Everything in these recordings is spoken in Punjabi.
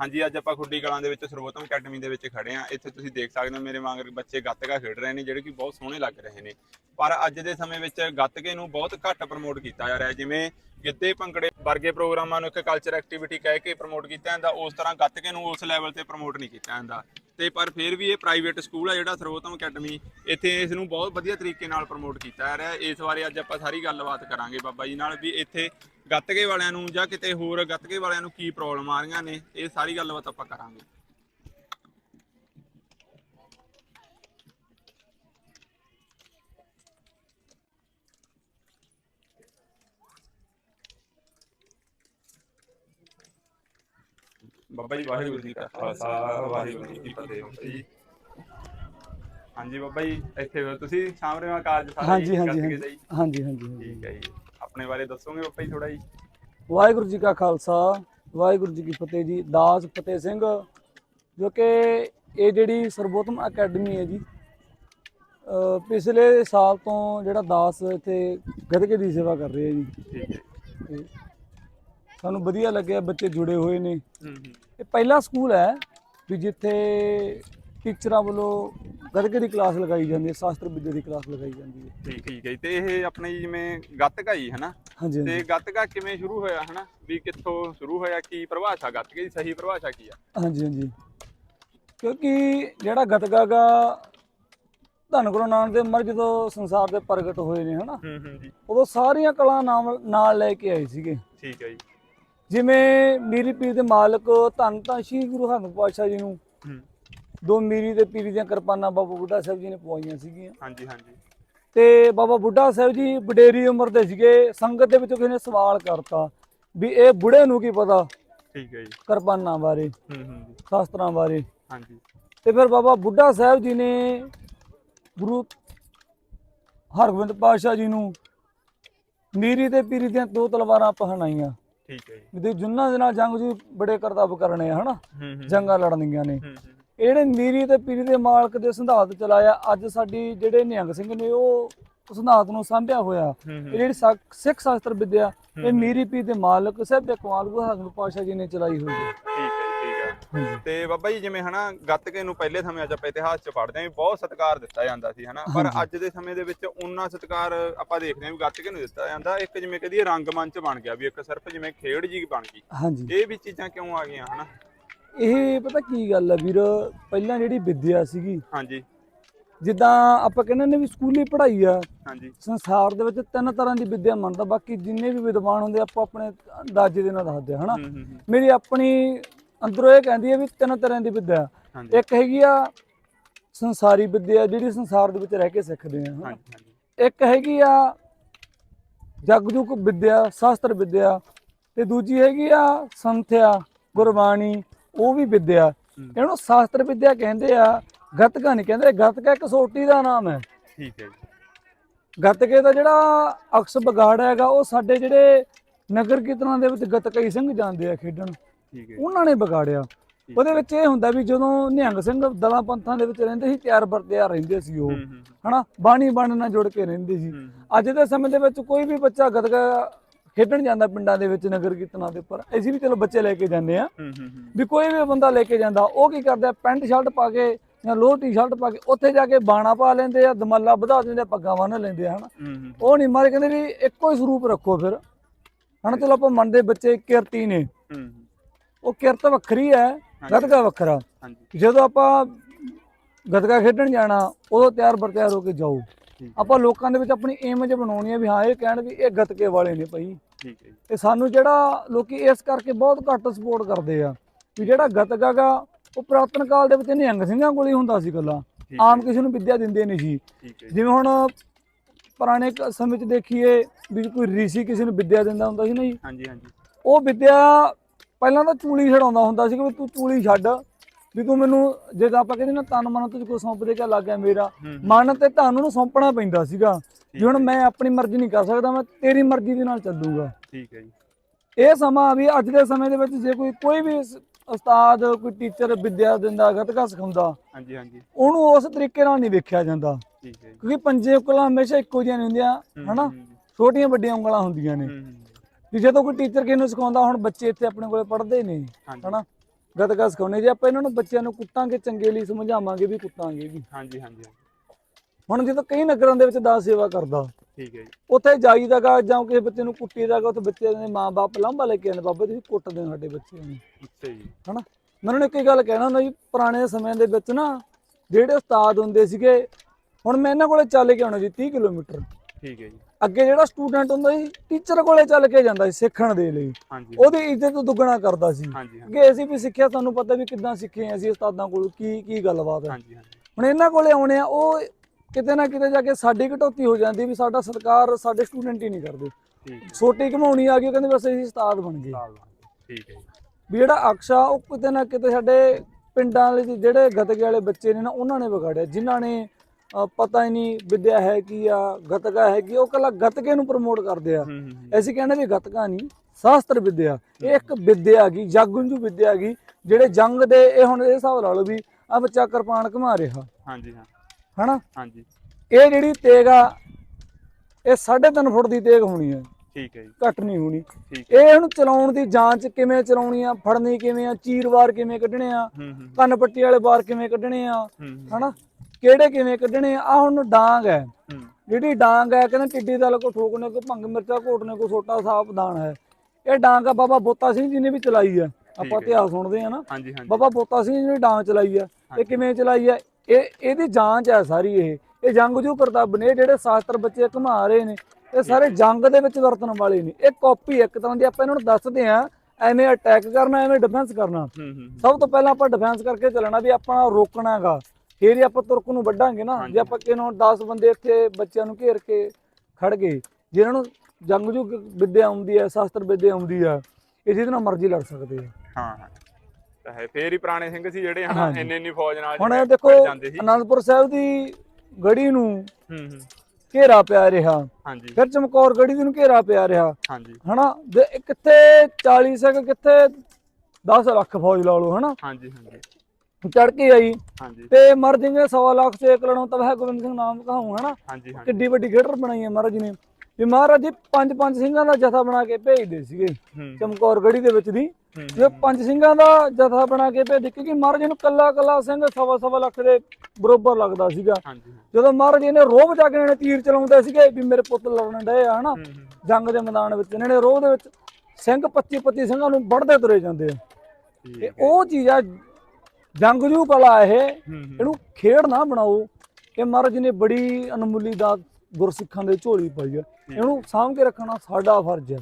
ਹਾਂਜੀ, ਅੱਜ ਆਪਾਂ ਖੁੱਡੀ ਕਲਾਂ ਦੇ ਵਿੱਚ ਸਰਵੋਤਮ ਅਕੈਡਮੀ ਦੇ ਵਿੱਚ ਖੜੇ ਆ ਇੱਥੇ ਤੁਸੀਂ ਦੇਖ ਸਕਦੇ ਹੋ ਮੇਰੇ ਵਾਂਗ ਬੱਚੇ ਗੱਤਕਾ ਖੇਡ ਰਹੇ ਨੇ, ਜਿਹੜੇ ਕਿ ਬਹੁਤ ਸੋਹਣੇ ਲੱਗ ਰਹੇ ਨੇ। ਪਰ ਅੱਜ ਦੇ ਸਮੇਂ ਵਿੱਚ ਗੱਤਕੇ ਨੂੰ ਬਹੁਤ ਘੱਟ ਪ੍ਰਮੋਟ ਕੀਤਾ ਜਾ ਰਿਹਾ ਜਿਵੇਂ ਗਿੱਧੇ, ਭੰਗੜੇ ਵਰਗੇ ਪ੍ਰੋਗਰਾਮਾਂ ਨੂੰ ਇੱਕ ਕਲਚਰ ਐਕਟੀਵਿਟੀ ਕਹਿ ਕੇ ਪ੍ਰਮੋਟ ਕੀਤਾ ਜਾਂਦਾ, ਉਸ ਤਰ੍ਹਾਂ ਗੱਤਕੇ ਨੂੰ ਉਸ ਲੈਵਲ ਤੇ ਪ੍ਰਮੋਟ ਨਹੀਂ ਕੀਤਾ ਜਾਂਦਾ। ਤੇ ਪਰ ਫਿਰ ਵੀ ਇਹ ਪ੍ਰਾਈਵੇਟ ਸਕੂਲ ਆ ਜਿਹੜਾ ਸਰਵੋਤਮ ਅਕੈਡਮੀ ਇੱਥੇ ਇਸ ਨੂੰ ਬਹੁਤ ਵਧੀਆ ਤਰੀਕੇ ਨਾਲ ਪ੍ਰਮੋਟ ਕੀਤਾ ਜਾ ਰਿਹਾ। ਇਸ ਬਾਰੇ ਅੱਜ ਆਪਾਂ ਸਾਰੀ ਗੱਲਬਾਤ ਕਰਾਂਗੇ ਬਾਬਾ ਜੀ ਨਾਲ ਵੀ ਇੱਥੇ ਗੱਤਕੇ ਵਾਲਿਆਂ ਨੂੰ ਜਾਂ ਕਿਤੇ ਹੋਰ ਗੱਤਕੇ ਵਾਲਿਆਂ ਨੂੰ ਕੀ ਪ੍ਰੋਬਲਮ ਆ ਰਹੀਆਂ ਨੇ, ਇਹ ਸਾਰੀ ਗੱਲਬਾਤ ਆਪਾਂ ਕਰਾਂਗੇ। ਬਾਬਾ ਜੀ ਵਾਹਿਗੁਰੂ ਜੀ ਕਾ ਖਾਲਸਾ ਵਾਹਿਗੁਰੂ ਜੀ ਕੀ ਫਤਿਹ। ਬਾਬਾ ਜੀ ਹਾਂਜੀ ਬਾਬਾ ਜੀ ਇੱਥੇ ਹੋ ਤੁਸੀਂ ਸਾਹਮਣੇ ਵਾਲਾ ਕਾਰਜ ਸਾਰਾ ਹਾਂਜੀ ਹਾਂਜੀ ਹਾਂਜੀ? ਹਾਂਜੀ। ਠੀਕ ਹੈ ਜੀ। ਆਪਣੇ ਬਾਰੇ ਦੱਸੋਗੇ ਬਾਬਾ ਜੀ ਥੋੜਾ ਜੀ? ਵਾਹਿਗੁਰੂ ਜੀ ਕਾ ਖਾਲਸਾ ਵਾਹਿਗੁਰੂ ਜੀ ਕੀ ਫਤਿਹ ਜੀ। ਦਾਸ ਫਤਿਹ ਸਿੰਘ ਜੋ ਕਿ ਇਹ ਜਿਹੜੀ ਸਰਬੋਤਮ ਅਕੈਡਮੀ ਹੈ ਜੀ ਪਿਛਲੇ ਸਾਲ ਤੋਂ ਜਿਹੜਾ ਦਾਸ ਇੱਥੇ ਗੱਤਕੇ ਦੀ ਸੇਵਾ ਕਰ ਰਹੇ ਹੈ ਜੀ। ਠੀਕ ਹੈ। ਸਾਨੂੰ ਵਧੀਆ ਲੱਗਿਆ ਬੱਚੇ ਜੁੜੇ ਹੋਏ ਨੇ। ਹੂੰ ਹੂੰ। ਇਹ ਪਹਿਲਾ ਸਕੂਲ ਹੈ ਵੀ ਜਿੱਥੇ ਟੀਚਰਾਂ ਵੱਲੋਂ ਗੱਤਕੇ ਦੀ ਕਲਾਸ ਲਗਾਈ ਜਾਂਦੀ ਹੈ ਸ਼ਾਸਤਰ ਵਿਦਿਆ ਦੀ ਕਲਾਸ ਲਗਾਈ ਜਾਂਦੀ ਹੈ। ਠੀਕ ਠੀਕ ਹੈ ਜੀ। ਤੇ ਇਹ ਆਪਣੇ ਜਿਵੇਂ ਗੱਤਕਾ ਹੀ ਹੈ ਨਾ? ਹਾਂਜੀ ਤੇ ਹਾਂਜੀ ਗੱਤਕਾ ਕਿਵੇਂ ਸ਼ੁਰੂ ਹੋਇਆ ਹਨਾ ਵੀ ਕਿੱਥੋਂ ਸ਼ੁਰੂ ਹੋਇਆ ਕੀ ਪਰਿਭਾਸ਼ਾ ਗੱਤਕੇ ਦੀ ਸਹੀ ਪਰਿਭਾਸ਼ਾ ਕੀ ਆ ਹਾਂਜੀ ਹਾਂਜੀ। ਕਿਉਂਕਿ ਜਿਹੜਾ ਗਤਕਾ ਗਾ ਧੰਨ ਗੁਰੂ ਨਾਨਕ ਦੇਵ ਮਹਾਰਾਜ ਜਦੋਂ ਸੰਸਾਰ ਦੇ ਪ੍ਰਗਟ ਹੋਏ ਨੇ ਹਨਾ? ਹੂੰ ਹੂੰ ਜੀ। ਉਦੋਂ ਸਾਰੀਆਂ ਕਲਾ ਨਾਮ ਨਾਲ ਲੈ ਕੇ ਆਏ ਸੀਗੇ। ਠੀਕ ਹੈ ਜੀ। ਜਿਵੇਂ ਮੀਰੀ ਪੀਰ ਦੇ ਮਾਲਕ ਧੰਨ ਤਾਂ ਸ਼੍ਰੀ ਗੁਰੂ ਹਰਗੋਬਿੰਦ ਪਾਤਸ਼ਾਹ ਜੀ ਨੂੰ ਦੋ ਮੀਰੀ ਤੇ ਪੀਰੀ ਦੀਆਂ ਕਿਰਪਾਨਾਂ ਬਾਬਾ ਬੁੱਢਾ ਸਾਹਿਬ ਜੀ ਨੇ ਪਵਾਈਆਂ ਸੀਗੀਆਂ। ਹਾਂਜੀ ਹਾਂਜੀ। ਤੇ ਬਾਬਾ ਬੁੱਢਾ ਸਾਹਿਬ ਜੀ ਵਡੇਰੀ ਉਮਰ ਦੇ ਸੀਗੇ ਸੰਗਤ ਦੇ ਵਿੱਚੋਂ ਕਿਸੇ ਨੇ ਸਵਾਲ ਕਰਤਾ ਵੀ ਇਹ ਬੁੜੇ ਨੂੰ ਕੀ ਪਤਾ ਠੀਕ ਹੈ ਜੀ। ਕਿਰਪਾਨਾਂ ਬਾਰੇ ਹੂੰ ਹੂੰ ਜੀ। ਸ਼ਾਸਤਰਾਂ ਬਾਰੇ। ਹਾਂਜੀ। ਤੇ ਫਿਰ ਬਾਬਾ ਬੁੱਢਾ ਸਾਹਿਬ ਜੀ ਨੇ ਗੁਰੂ ਹਰਗੋਬਿੰਦ ਪਾਤਸ਼ਾਹ ਜੀ ਨੂੰ ਮੀਰੀ ਤੇ ਪੀਰੀ ਦੀਆਂ ਦੋ ਤਲਵਾਰਾਂ ਪਹਿਨਾਈਆਂ। ਠੀਕ ਹੈ ਜੀ। ਵੀ ਜਿਨ੍ਹਾਂ ਦੇ ਨਾਲ ਜੰਗ ਜੀ ਬੜੇ ਕਰਤੱਵ ਕਰਨੇ ਆ ਹਨਾ? ਜੰਗਾਂ ਲੜਨੀਆਂ ਨੇ। ਹੂੰ ਹੂੰ। ਇਹ ਜਿਹੜੇ ਮੀਰੀ ਤੇ ਪੀਰੀ ਦੇ ਮਾਲਕ ਦੇ ਸਿਧਾਂਤ ਚਲਾਇਆ। ਅੱਜ ਸਾਡੀ ਜਿਹੜੇ ਨਿਹੰਗ ਸਿੰਘ ਨੇ ਉਹ ਸਿਧਾਂਤ ਨੂੰ ਸਾਂਭਿਆ ਹੋਇਆ। ਇਹ ਜਿਹੜੀ ਸਿੱਖ ਸ਼ਾਸਤਰ ਵਿਦਿਆ ਇਹ। ਮੀਰੀ ਪੀਰ ਦੇ ਮਾਲਕ ਸਾਹਿਬ ਦੇ ਕਮਾਲ ਗੁਰੂ ਹਰਗੋਬਿੰਦ ਪਾਤਸ਼ਾਹ ਜੀ ਨੇ ਚਲਾਈ ਹੋਈ ਹੈ। ਠੀਕ ਤੇ ਬਾਬਾ ਜੀ ਜਿਵੇਂ ਹਨਾ ਗੱਤਕੇ ਨੂੰ ਪਹਿਲੇ ਸਮੇਂ 'ਚ ਆਪਾਂ ਇਤਿਹਾਸ 'ਚ ਪੜ੍ਹਦੇ ਆਂ ਵੀ ਬਹੁਤ ਸਤਿਕਾਰ ਦਿੱਤਾ ਜਾਂਦਾ ਸੀ ਹਨਾ। ਪਰ। ਅੱਜ ਦੇ ਸਮੇਂ ਦੇ ਵਿੱਚ ਉਨਾ ਸਤਿਕਾਰ ਆਪਾਂ ਦੇਖਦੇ ਆਂ ਵੀ ਗੱਤਕੇ ਨੂੰ ਦਿੱਤਾ ਜਾਂਦਾ। ਇੱਕ ਜਿਵੇਂ ਕਹਦੀ ਰੰਗਮੰਚ ਬਣ ਗਿਆ ਵੀ ਇੱਕ ਸਿਰਫ ਜਿਵੇਂ ਖੇਡ ਜੀ ਬਣ ਗਈ। ਇਹ ਵੀ ਚੀਜ਼ਾਂ ਕਿਉਂ ਆ ਗਈਆਂ ਹਨਾ? ਇਹ ਪਤਾ ਕੀ ਗੱਲ ਹੈ ਵੀਰ ਪਹਿਲਾਂ ਜਿਹੜੀ ਵਿਦਿਆ ਸੀਗੀ ਹਾਂਜੀ। ਜਿੱਦਾਂ ਆਪਾਂ ਕਹਿੰਦੇ ਨੇ ਵੀ ਸਕੂਲੀ ਪੜ੍ਹਾਈ ਆ ਹਾਂਜੀ। ਸੰਸਾਰ ਦੇ ਵਿੱਚ ਤਿੰਨ ਤਰ੍ਹਾਂ ਦੀ ਵਿਦਿਆ ਮੰਨਦਾ। ਬਾਕੀ ਜਿੰਨੇ ਵੀ ਵਿਦਵਾਨ ਹੁੰਦੇ ਆਪਾਂ ਆਪਣੇ ਅੰਦਾਜ਼ੇ ਦੇ ਨਾਲ ਦੱਸਦੇ ਆ ਹਨਾ। ਮੇਰੀ ਆਪਣੀ ਅੰਦਰੋਂ ਇਹ ਕਹਿੰਦੀ ਹੈ ਵੀ ਤਿੰਨ ਤਰ੍ਹਾਂ ਦੀ ਵਿਦਿਆ। ਇੱਕ ਹੈਗੀ ਆ ਸੰਸਾਰੀ ਵਿਦਿਆ ਜਿਹੜੀ ਸੰਸਾਰ ਦੇ ਵਿੱਚ ਰਹਿ ਕੇ ਸਿੱਖਦੇ ਆ ਇੱਕ ਹੈਗੀ ਆ ਜਗਜੁਗ ਵਿਦਿਆ ਸ਼ਾਸਤਰ ਵਿਦਿਆ ਤੇ ਦੂਜੀ ਹੈਗੀ ਆ ਸੰਥਿਆ ਗੁਰਬਾਣੀ ਉਹ ਵੀ ਵਿਦਿਆ। ਇਹਨੂੰ ਸ਼ਾਸਤਰ ਵਿਦਿਆ ਕਹਿੰਦੇ ਆ ਗੱਤਕਾ ਨਹੀਂ ਕਹਿੰਦੇ ਗੱਤਕਾ ਇੱਕ ਸੋਟੀ ਦਾ ਨਾਮ ਹੈ। ਠੀਕ ਹੈ ਜੀ। ਗੱਤਕੇ ਦਾ ਜਿਹੜਾ ਅਕਸ ਬਗਾੜ ਹੈਗਾ ਉਹ ਸਾਡੇ ਜਿਹੜੇ ਨਗਰ ਕੀਰਤਨਾਂ ਦੇ ਵਿੱਚ ਗੱਤਕਈ ਸਿੰਘ ਜਾਂਦੇ ਆ ਖੇਡਣ। ਠੀਕ ਹੈ ਉਹਨਾਂ ਨੇ ਵਿਗਾੜਿਆ। ਉਹਦੇ ਵਿੱਚ ਇਹ ਹੁੰਦਾ ਵੀ ਜਦੋਂ ਨਿਹੰਗ ਸਿੰਘ ਦਲਾਂ ਪੰਥਾਂ ਦੇ ਵਿੱਚ ਰਹਿੰਦੇ ਸੀ ਤਿਆਰ ਬਰਤਿਆਰ ਰਹਿੰਦੇ ਸੀ ਉਹ। ਹਨਾ? ਬਾਣੀ ਬਾਣੀ ਨਾਲ ਜੁੜ ਕੇ ਰਹਿੰਦੇ ਸੀ। ਅੱਜ ਦੇ ਸਮੇਂ ਦੇ ਵਿੱਚ ਕੋਈ ਵੀ ਬੱਚਾ ਗੱਤਕਾ ਖੇਡਣ ਜਾਂਦਾ ਪਿੰਡਾਂ ਦੇ ਵਿੱਚ ਨਗਰ ਕੀਰਤਨਾਂ ਦੇ ਉੱਪਰ ਅਸੀਂ ਵੀ ਚਲੋ ਬੱਚੇ ਲੈ ਕੇ ਜਾਂਦੇ ਆ ਵੀ ਕੋਈ ਵੀ ਬੰਦਾ ਲੈ ਕੇ ਜਾਂਦਾ ਉਹ ਕੀ ਕਰਦਾ ਪੈਂਟ ਸ਼ਰਟ ਪਾ ਕੇ ਜਾਂ ਲੋਅਰ ਟੀ-ਸ਼ਰਟ ਪਾ ਕੇ ਉੱਥੇ ਜਾ ਕੇ ਬਾਣਾ ਪਾ ਲੈਂਦੇ ਆ ਦਮੱਲਾ ਵਧਾ ਦਿੰਦੇ ਆ ਪੱਗਾਂ ਬੰਨ੍ਹ ਲੈਂਦੇ ਆ ਹਨਾ? ਉਹ ਨਹੀਂ ਮਾਰੇ ਕਹਿੰਦੇ ਵੀ ਇੱਕੋ ਹੀ ਸਰੂਪ ਰੱਖੋ ਫਿਰ। ਹਨਾ ਚਲੋ ਆਪਾਂ ਮੰਨਦੇ ਬੱਚੇ ਕਿਰਤੀ ਨੇ। ਉਹ ਕਿਰਤ ਵੱਖਰੀ ਹੈ ਗੱਤਕਾ ਵੱਖਰਾ। ਜਦੋਂ ਆਪਾਂ ਗੱਤਕਾ ਖੇਡਣ ਜਾਣਾ ਉਦੋਂ ਤਿਆਰ ਬਰਤਿਆਰ ਹੋ ਕੇ ਜਾਓ। ਆਪਾਂ ਲੋਕਾਂ ਦੇ ਵਿੱਚ ਆਪਣੀ ਇਮੇਜ ਬਣਾਉਣੀ ਹੈ ਵੀ ਹਾਂ ਇਹ ਕਹਿਣ ਵੀ ਇਹ ਗੱਤਕੇ ਵਾਲੇ ਨੇ ਭਾਈ। ਠੀਕ ਹੈ ਤੇ ਸਾਨੂੰ ਜਿਹੜਾ ਲੋਕੀ ਇਸ ਕਰਕੇ ਬਹੁਤ ਘੱਟ ਸਪੋਰਟ ਕਰਦੇ ਆ ਵੀ ਜਿਹੜਾ ਗੱਤਕਾ ਗਾ ਉਹ ਪੁਰਾਤਨ ਕਾਲ ਦੇ ਵਿੱਚ ਨਿਹੰਗ ਸਿੰਘਾਂ ਕੋਲ ਹੀ ਹੁੰਦਾ ਸੀ ਗੱਲਾਂ ਆਮ ਕਿਸੇ ਨੂੰ ਵਿੱਦਿਆ ਦਿੰਦੇ ਨਹੀਂ ਸੀ। ਜਿਵੇਂ ਹੁਣ ਪੁਰਾਣੇ ਸਮੇਂ 'ਚ ਦੇਖੀਏ ਵੀ ਕੋਈ ઋષਿ ਕਿਸੇ ਨੂੰ ਵਿੱਦਿਆ ਦਿੰਦਾ ਹੁੰਦਾ ਸੀ ਨਾ ਜੀ ਹਾਂਜੀ ਹਾਂਜੀ। ਉਹ ਵਿੱਦਿਆ ਪਹਿਲਾਂ ਤਾਂ ਚੂਲੀ ਛਡਾਉਂਦਾ ਹੁੰਦਾ ਸੀ ਕਿ ਵੀ ਤੂੰ ਚੂਲੀ ਛੱਡ। ਵੀ ਤੂੰ ਮੈਨੂੰ ਜੇ ਤਾਂ ਆਪਾਂ ਕਹਿੰਦੇ ਨਾ ਤਨ ਮਨ ਤੁਝ ਕੋ ਸੌਂਪ ਦੇ ਕੇ ਲੱਗ ਗਿਆ ਮੇਰਾ ਮਨ ਤੇ ਤੁਹਾਨੂੰ ਨੂੰ ਸੌਂਪਣਾ ਪੈਂਦਾ ਸੀਗਾ। ਵੀ ਹੁਣ ਮੈਂ ਆਪਣੀ ਮਰਜ਼ੀ ਨਹੀਂ ਕਰ ਸਕਦਾ ਮੈਂ ਤੇਰੀ ਮਰਜ਼ੀ ਦੇ ਨਾਲ ਚੱਲੂਗਾ। ਠੀਕ ਹੈ ਜੀ। ਇਹ ਸਮਾਂ ਵੀ ਅੱਜ ਦੇ ਸਮੇਂ ਦੇ ਵਿੱਚ ਜੇ ਕੋਈ ਕੋਈ ਵੀ ਉਸਤਾਦ ਕੋਈ ਟੀਚਰ ਵਿੱਦਿਆ ਦਿੰਦਾ ਗੱਤਕਾ ਸਿਖਾਉਂਦਾ ਹਾਂਜੀ ਹਾਂਜੀ। ਉਹਨੂੰ ਉਸ ਤਰੀਕੇ ਨਾਲ ਨਹੀਂ ਵੇਖਿਆ ਜਾਂਦਾ। ਠੀਕ ਹੈ ਜੀ। ਕਿਉਂਕਿ ਪੰਜੇ ਉਂਗਲਾਂ ਹਮੇਸ਼ਾ ਇੱਕੋ ਜਿਹੀਆਂ ਨਹੀਂ ਹੁੰਦੀਆਂ ਹਨਾ? ਛੋਟੀਆਂ ਵੱਡੀਆਂ ਉਂਗਲਾਂ ਹੁੰਦੀਆਂ ਨੇ। ਵੀ ਜਦੋਂ ਕੋਈ ਟੀਚਰ ਕਿਸੇ ਨੂੰ ਸਿਖਾਉਂਦਾ ਹੁਣ ਬੱਚੇ ਇੱਥੇ ਆਪਣੇ ਕੋਲੇ ਪੜ੍ਹਦੇ ਨੇ ਹਨਾ? ਗੱਤਕਾ ਸਿਖਾਉਂਦੇ ਜੇ ਆਪਾਂ ਇਹਨਾਂ ਨੂੰ ਬੱਚਿਆਂ ਨੂੰ ਕੁੱਟਾਂਗੇ ਚੰਗੇ ਲਈ ਸਮਝਾਵਾਂਗੇ ਵੀ ਕੁੱਟਾਂਗੇ ਵੀ ਹਾਂਜੀ ਹਾਂਜੀ। ਹੁਣ ਜਦੋਂ ਕਈ ਨਗਰਾਂ ਦੇ ਵਿੱਚ ਦਾਸ ਸੇਵਾ ਕਰਦਾ ਠੀਕ ਹੈ ਜੀ। ਉੱਥੇ ਜਾਈਦਾਗਾ ਜਾਂ ਕਿਸੇ ਬੱਚੇ ਨੂੰ ਕੁੱਟੀਦਾਗਾ ਉੱਥੇ ਬੱਚੇ ਦੇ ਮਾਪੇ ਲਾਂਭਾ ਲੈ ਕੇ ਆਉਂਦੇ ਬਾਬਾ ਤੁਸੀਂ ਕੁੱਟਦੇ ਹੋ ਸਾਡੇ ਬੱਚਿਆਂ ਨੂੰ। ਅੱਛਾ ਜੀ। ਹਨਾ? ਮੈਂ ਉਹਨਾਂ ਨੂੰ ਇੱਕ ਹੀ ਗੱਲ ਕਹਿਣਾ ਹੁੰਦਾ ਜੀ ਪੁਰਾਣੇ ਸਮਿਆਂ ਦੇ ਵਿੱਚ ਨਾ ਜਿਹੜੇ ਉਸਤਾਦ ਹੁੰਦੇ ਸੀਗੇ ਹੁਣ ਮੈਂ ਇਹਨਾਂ ਕੋਲੇ ਚੱਲ ਕੇ ਆਉਣਾ ਜੀ 30 ਕਿਲੋਮੀਟਰ। ਠੀਕ ਹੈ ਜੀ। ਅੱਗੇ ਜਿਹੜਾ ਸਟੂਡੈਂਟ ਹੁੰਦਾ ਸੀ ਟੀਚਰ ਕੋਲੇ ਚੱਲ ਕੇ ਜਾਂਦਾ ਸੀ ਸਿੱਖਣ ਦੇ ਲਈ। ਹਾਂਜੀ। ਉਹਦੀ ਇੱਜ਼ਤ ਦੁੱਗਣਾ ਕਰਦਾ ਸੀ। ਹਾਂਜੀ ਹਾਂਜੀ। ਅੱਗੇ ਅਸੀਂ ਵੀ ਸਿੱਖਿਆ ਸਾਨੂੰ ਪਤਾ ਵੀ ਕਿੱਦਾਂ ਸਿੱਖੇ ਹਾਂ ਅਸੀਂ ਉਸਤਾਦਾਂ ਕੋਲ ਕੀ ਕੀ ਗੱਲਬਾਤ ਹੈ। ਹਾਂਜੀ ਹਾਂਜੀ। ਹੁਣ ਇਹਨਾਂ ਕੋਲੇ ਆਉਣੇ ਆ ਉਹ ਕਿਤੇ ਨਾ ਕਿਤੇ ਜਾ ਕੇ ਸਾਡੀ ਘਟੌਤੀ ਹੋ ਜਾਂਦੀ ਵੀ ਸਾਡਾ ਸਰਕਾਰ ਸਾਡੇ ਸਟੂਡੈਂਟ ਹੀ ਨਹੀਂ ਕਰਦੇ। ਠੀਕ ਹੈ। ਛੋਟੀ ਘਮਾਉਣੀ ਆ ਗਈ ਉਹ ਕਹਿੰਦੇ ਬਸ ਅਸੀਂ ਉਸਤਾਦ ਬਣ ਗਏ। ਸਾਲ ਬਾਅਦ। ਠੀਕ ਹੈ ਜੀ। ਵੀ ਜਿਹੜਾ ਅਕਸ਼ਾ ਉਹ ਕਿਤੇ ਨਾ ਕਿਤੇ ਸਾਡੇ ਪਿੰਡਾਂ ਵਾਲੇ ਜਿਹੜੇ ਗਤਕੇ ਵਾਲੇ ਬੱਚੇ ਨੇ ਨਾ ਉਹਨਾਂ ਨੇ ਵਿਗਾੜਿਆ ਜਿਨ੍ਹਾਂ ਨੇ ਪਤਾ ਹੀ ਨਹੀਂ ਵਿਦਿਆ ਹੈ ਕੀ ਆ ਗਤਕਾ ਹੈ ਕੀ ਉਹ ਕੱਲਾ ਗਤਕੇ ਨੂੰ ਪ੍ਰਮੋਟ ਕਰਦੇ ਆ। ਅਸੀਂ ਕਹਿੰਦੇ ਵੀ ਗਤਕਾ ਨਹੀਂ ਸ਼ਾਸਤਰ ਵਿਦਿਆ। ਇਹ ਇੱਕ ਵਿਦਿਆ ਹੈਗੀ ਜਗੁੰਜੂ ਵਿਦਿਆ ਹੈਗੀ ਜਿਹੜੇ ਜੰਗ ਦੇ ਇਹ ਹੁਣ ਇਹ ਹਿਸਾਬ ਲਾ ਲਓ ਵੀ ਆ ਬੱਚਾ ਕਿਰਪਾਨ ਘਮਾ ਰਿਹਾ। ਹਾਂਜੀ ਹਾਂ। ਹਨਾ? ਹਾਂਜੀ। ਇਹ ਜਿਹੜੀ ਤੇਗ ਆ ਇਹ 3.5 ਫੁੱਟ ਦੀ ਤੇਗ ਹੋਣੀ ਹੈ ਠੀਕ ਹੈ ਜੀ। ਘੱਟ ਨਹੀਂ ਹੋਣੀ। ਇਹ ਇਹਨੂੰ ਚਲਾਉਣ ਦੀ ਜਾਂਚ ਕਿਵੇਂ ਚਲਾਉਣੀ ਆ ਫੜਨੀ ਕਿਵੇਂ ਆ ਚੀਰਵਾਰ ਕਿਵੇਂ ਕੱਢਣੇ ਆ ਕੰਨ ਪੱਟੀ ਵਾਲੇ ਵਾਰ ਕਿਵੇਂ ਕੱਢਣੇ ਆ ਹਨਾ? ਕਿਹੜੇ ਕਿਵੇਂ ਕੱਢਣੇ ਆ? ਹੁਣ ਡਾਂਗ ਹੈ। ਹੂੰ। ਜਿਹੜੀ ਡਾਂਗ ਹੈ ਕਹਿੰਦੇ ਟਿੱਡੀ ਦਲ ਕੋ ਠੋਕਨੇ ਕੋ ਭੰਗ ਮਿਰਚਾ ਘੋਟਨੇ ਕੋ ਛੋਟਾ ਸਾਪ ਦਾਣ ਹੈ। ਇਹ ਡਾਂਗ ਆ ਬਾਬਾ ਬੋਤਾ ਸਿੰਘ ਜੀ ਨੇ ਵੀ ਚਲਾਈ ਆ ਆਪਾਂ ਹੈ। ਇਤਿਹਾਸ ਸੁਣਦੇ ਆ ਨਾ। ਬਾਬਾ ਬੋਤਾ ਸਿੰਘ ਜੀ ਨੇ ਡਾਂਗ ਚਲਾਈ ਆ ਇਹ। ਕਿਵੇਂ ਚਲਾਈ ਆ ਇਹ ਇਹਦੀ ਜਾਂਚ ਹੈ ਸਾਰੀ ਇਹ। ਇਹ ਜੰਗਜੂ ਕਰਤੱਬ ਨੇ ਜਿਹੜੇ ਸ਼ਾਸਤਰ ਬੱਚੇ ਘੁਮਾ ਰਹੇ ਨੇ ਇਹ ਸਾਰੇ ਜੰਗ ਦੇ ਵਿੱਚ ਵਰਤਣ ਵਾਲੇ ਨੇ। ਇਹ ਕਾਪੀ ਇੱਕ ਤਰ੍ਹਾਂ ਦੀ ਆਪਾਂ ਇਹਨਾਂ ਨੂੰ ਦੱਸਦੇ ਆ ਐਵੇਂ ਅਟੈਕ ਕਰਨਾ ਐਵੇਂ ਡਿਫੈਂਸ ਕਰਨਾ। ਹੂੰ ਹੂੰ ਸਭ ਤੋਂ ਪਹਿਲਾਂ ਆਪਾਂ ਡਿਫੈਂਸ ਕਰਕੇ ਚੱਲਣਾ ਵੀ ਆਪਾਂ ਰੋਕਣਾ ਹੈਗਾ ਫੇਰ ਹੀ ਆਪਾਂ ਤੁਰਕ ਨੂੰ ਵੱਢਾਂਗੇ ਨਾ। ਜੇ ਆਪਾਂ ਕਿਨੋਂ 10 ਬੰਦੇ ਇੱਥੇ ਬੱਚਿਆਂ ਨੂੰ ਘੇਰ ਕੇ ਖੜ ਗਏ ਜਿਨ੍ਹਾਂ ਨੂੰ ਜੰਗਜੂ ਵਿੱਦਿਆ ਆਉਂਦੀ ਹੈ ਸ਼ਾਸਤਰ ਵਿੱਦਿਆ ਆਉਂਦੀ ਹੈ ਇਹ ਜਿਹਦੇ ਨਾਲ ਮਰਜ਼ੀ ਲੜ ਸਕਦੇ ਆ। ਹਾਂ ਹਾਂ। ਤਾਂ ਹੈ ਫੇਰ ਹੀ ਪੁਰਾਣੇ ਸਿੰਘ ਸੀ ਜਿਹੜੇ ਹਨਾ। ਇੰਨੇ ਇੰਨੀ ਫੌਜ ਨਾਲ ਹੁਣ ਇਹ ਦੇਖੋ ਅਨੰਦਪੁਰ ਸਾਹਿਬ ਦੀ ਗੜੀ ਨੂੰ ਹੂੰ ਹੂੰ। ਘੇਰਾ ਪਿਆ ਰਿਹਾ। ਹਾਂਜੀ। ਫਿਰ ਚਮਕੌਰ ਗੜੀ ਨੂੰ ਘੇਰਾ ਪਿਆ ਰਿਹਾ। ਹਾਂਜੀ। ਹਨਾ ਕਿੱਥੇ 40 ਸਿੱਖ ਕਿੱਥੇ 10 ਲੱਖ ਫੌਜ ਲਾ ਲਓ ਹਨਾ? ਹਾਂਜੀ ਹਾਂਜੀ। ਚੜ ਕੇ ਆਈ। ਹਾਂਜੀ। ਤੇ ਮਰ ਜਿੰਗੇ ਸਵਾ ਲੱਖ ਸੇ ਇੱਕ ਲੜੋਂ ਤਬ ਹੈ ਗੋਬਿੰਦ ਸਿੰਘ ਨਾਮ ਕਹਾਉ ਹਨਾ ਹਾਂਜੀ ਹਾਂਜੀ। ਕਿੱਡੀ ਵੱਡੀ ਖੇਡਰ ਬਣਾਈ ਹੈ ਮਹਾਰਾਜ ਨੇ। ਵੀ ਮਹਾਰਾਜ ਜੀ ਪੰਜ ਪੰਜ ਸਿੰਘਾਂ ਦਾ ਜਥਾ ਬਣਾ ਕੇ ਭੇਜਦੇ ਸੀਗੇ ਚਮਕੌਰ ਗੜੀ ਦੇ ਵਿੱਚ ਦੀ। ਜੇ ਪੰਜ ਸਿੰਘਾਂ ਦਾ ਜਥਾ ਬਣਾ ਕੇ ਭੇਜਦੇ ਕਿਉਂਕਿ ਮਹਾਰਾਜ ਨੂੰ ਕੱਲਾ ਕੱਲਾ ਸਿੰਘ ਸਵਾ ਸਵਾ ਲੱਖ ਦੇ ਬਰੋਬਰ ਲੱਗਦਾ ਸੀਗਾ। ਜਦੋਂ ਮਹਾਰਾਜ ਨੇ ਰੋਬ ਜਾ ਕੇ ਇਹਨਾਂ ਨੇ ਤੀਰ ਚਲਾਉਂਦੇ ਸੀਗੇ ਵੀ ਮੇਰੇ ਪੁੱਤ ਲੜਨ ਡਏ ਆ ਹਨਾ ਜੰਗ ਦੇ ਮੈਦਾਨ ਵਿੱਚ ਇਹਨਾਂ ਨੇ ਰੋਹ ਦੇ ਵਿੱਚ ਸਿੰਘ 25 25 ਸਿੰਘਾਂ ਨੂੰ ਵੱਢਦੇ ਤੁਰੇ ਜਾਂਦੇ ਆ। ਤੇ ਉਹ ਚੀਜ਼ ਆ ਜੰਗਜੂ ਕਲਾ ਇਹ। ਹੂੰ ਹੂੰ। ਇਹਨੂੰ ਖੇਡ ਨਾ ਬਣਾਓ। ਇਹ ਮਹਾਰਾਜ ਨੇ ਬੜੀ ਅਨਮੁੱਲੀ ਦਾਤ ਗੁਰਸਿੱਖਾਂ ਦੇ ਝੋਲੀ ਪਾਈ ਆ ਇਹਨੂੰ ਸਾਂਭ ਕੇ ਰੱਖਣਾ ਸਾਡਾ ਫਰਜ਼ ਹੈ।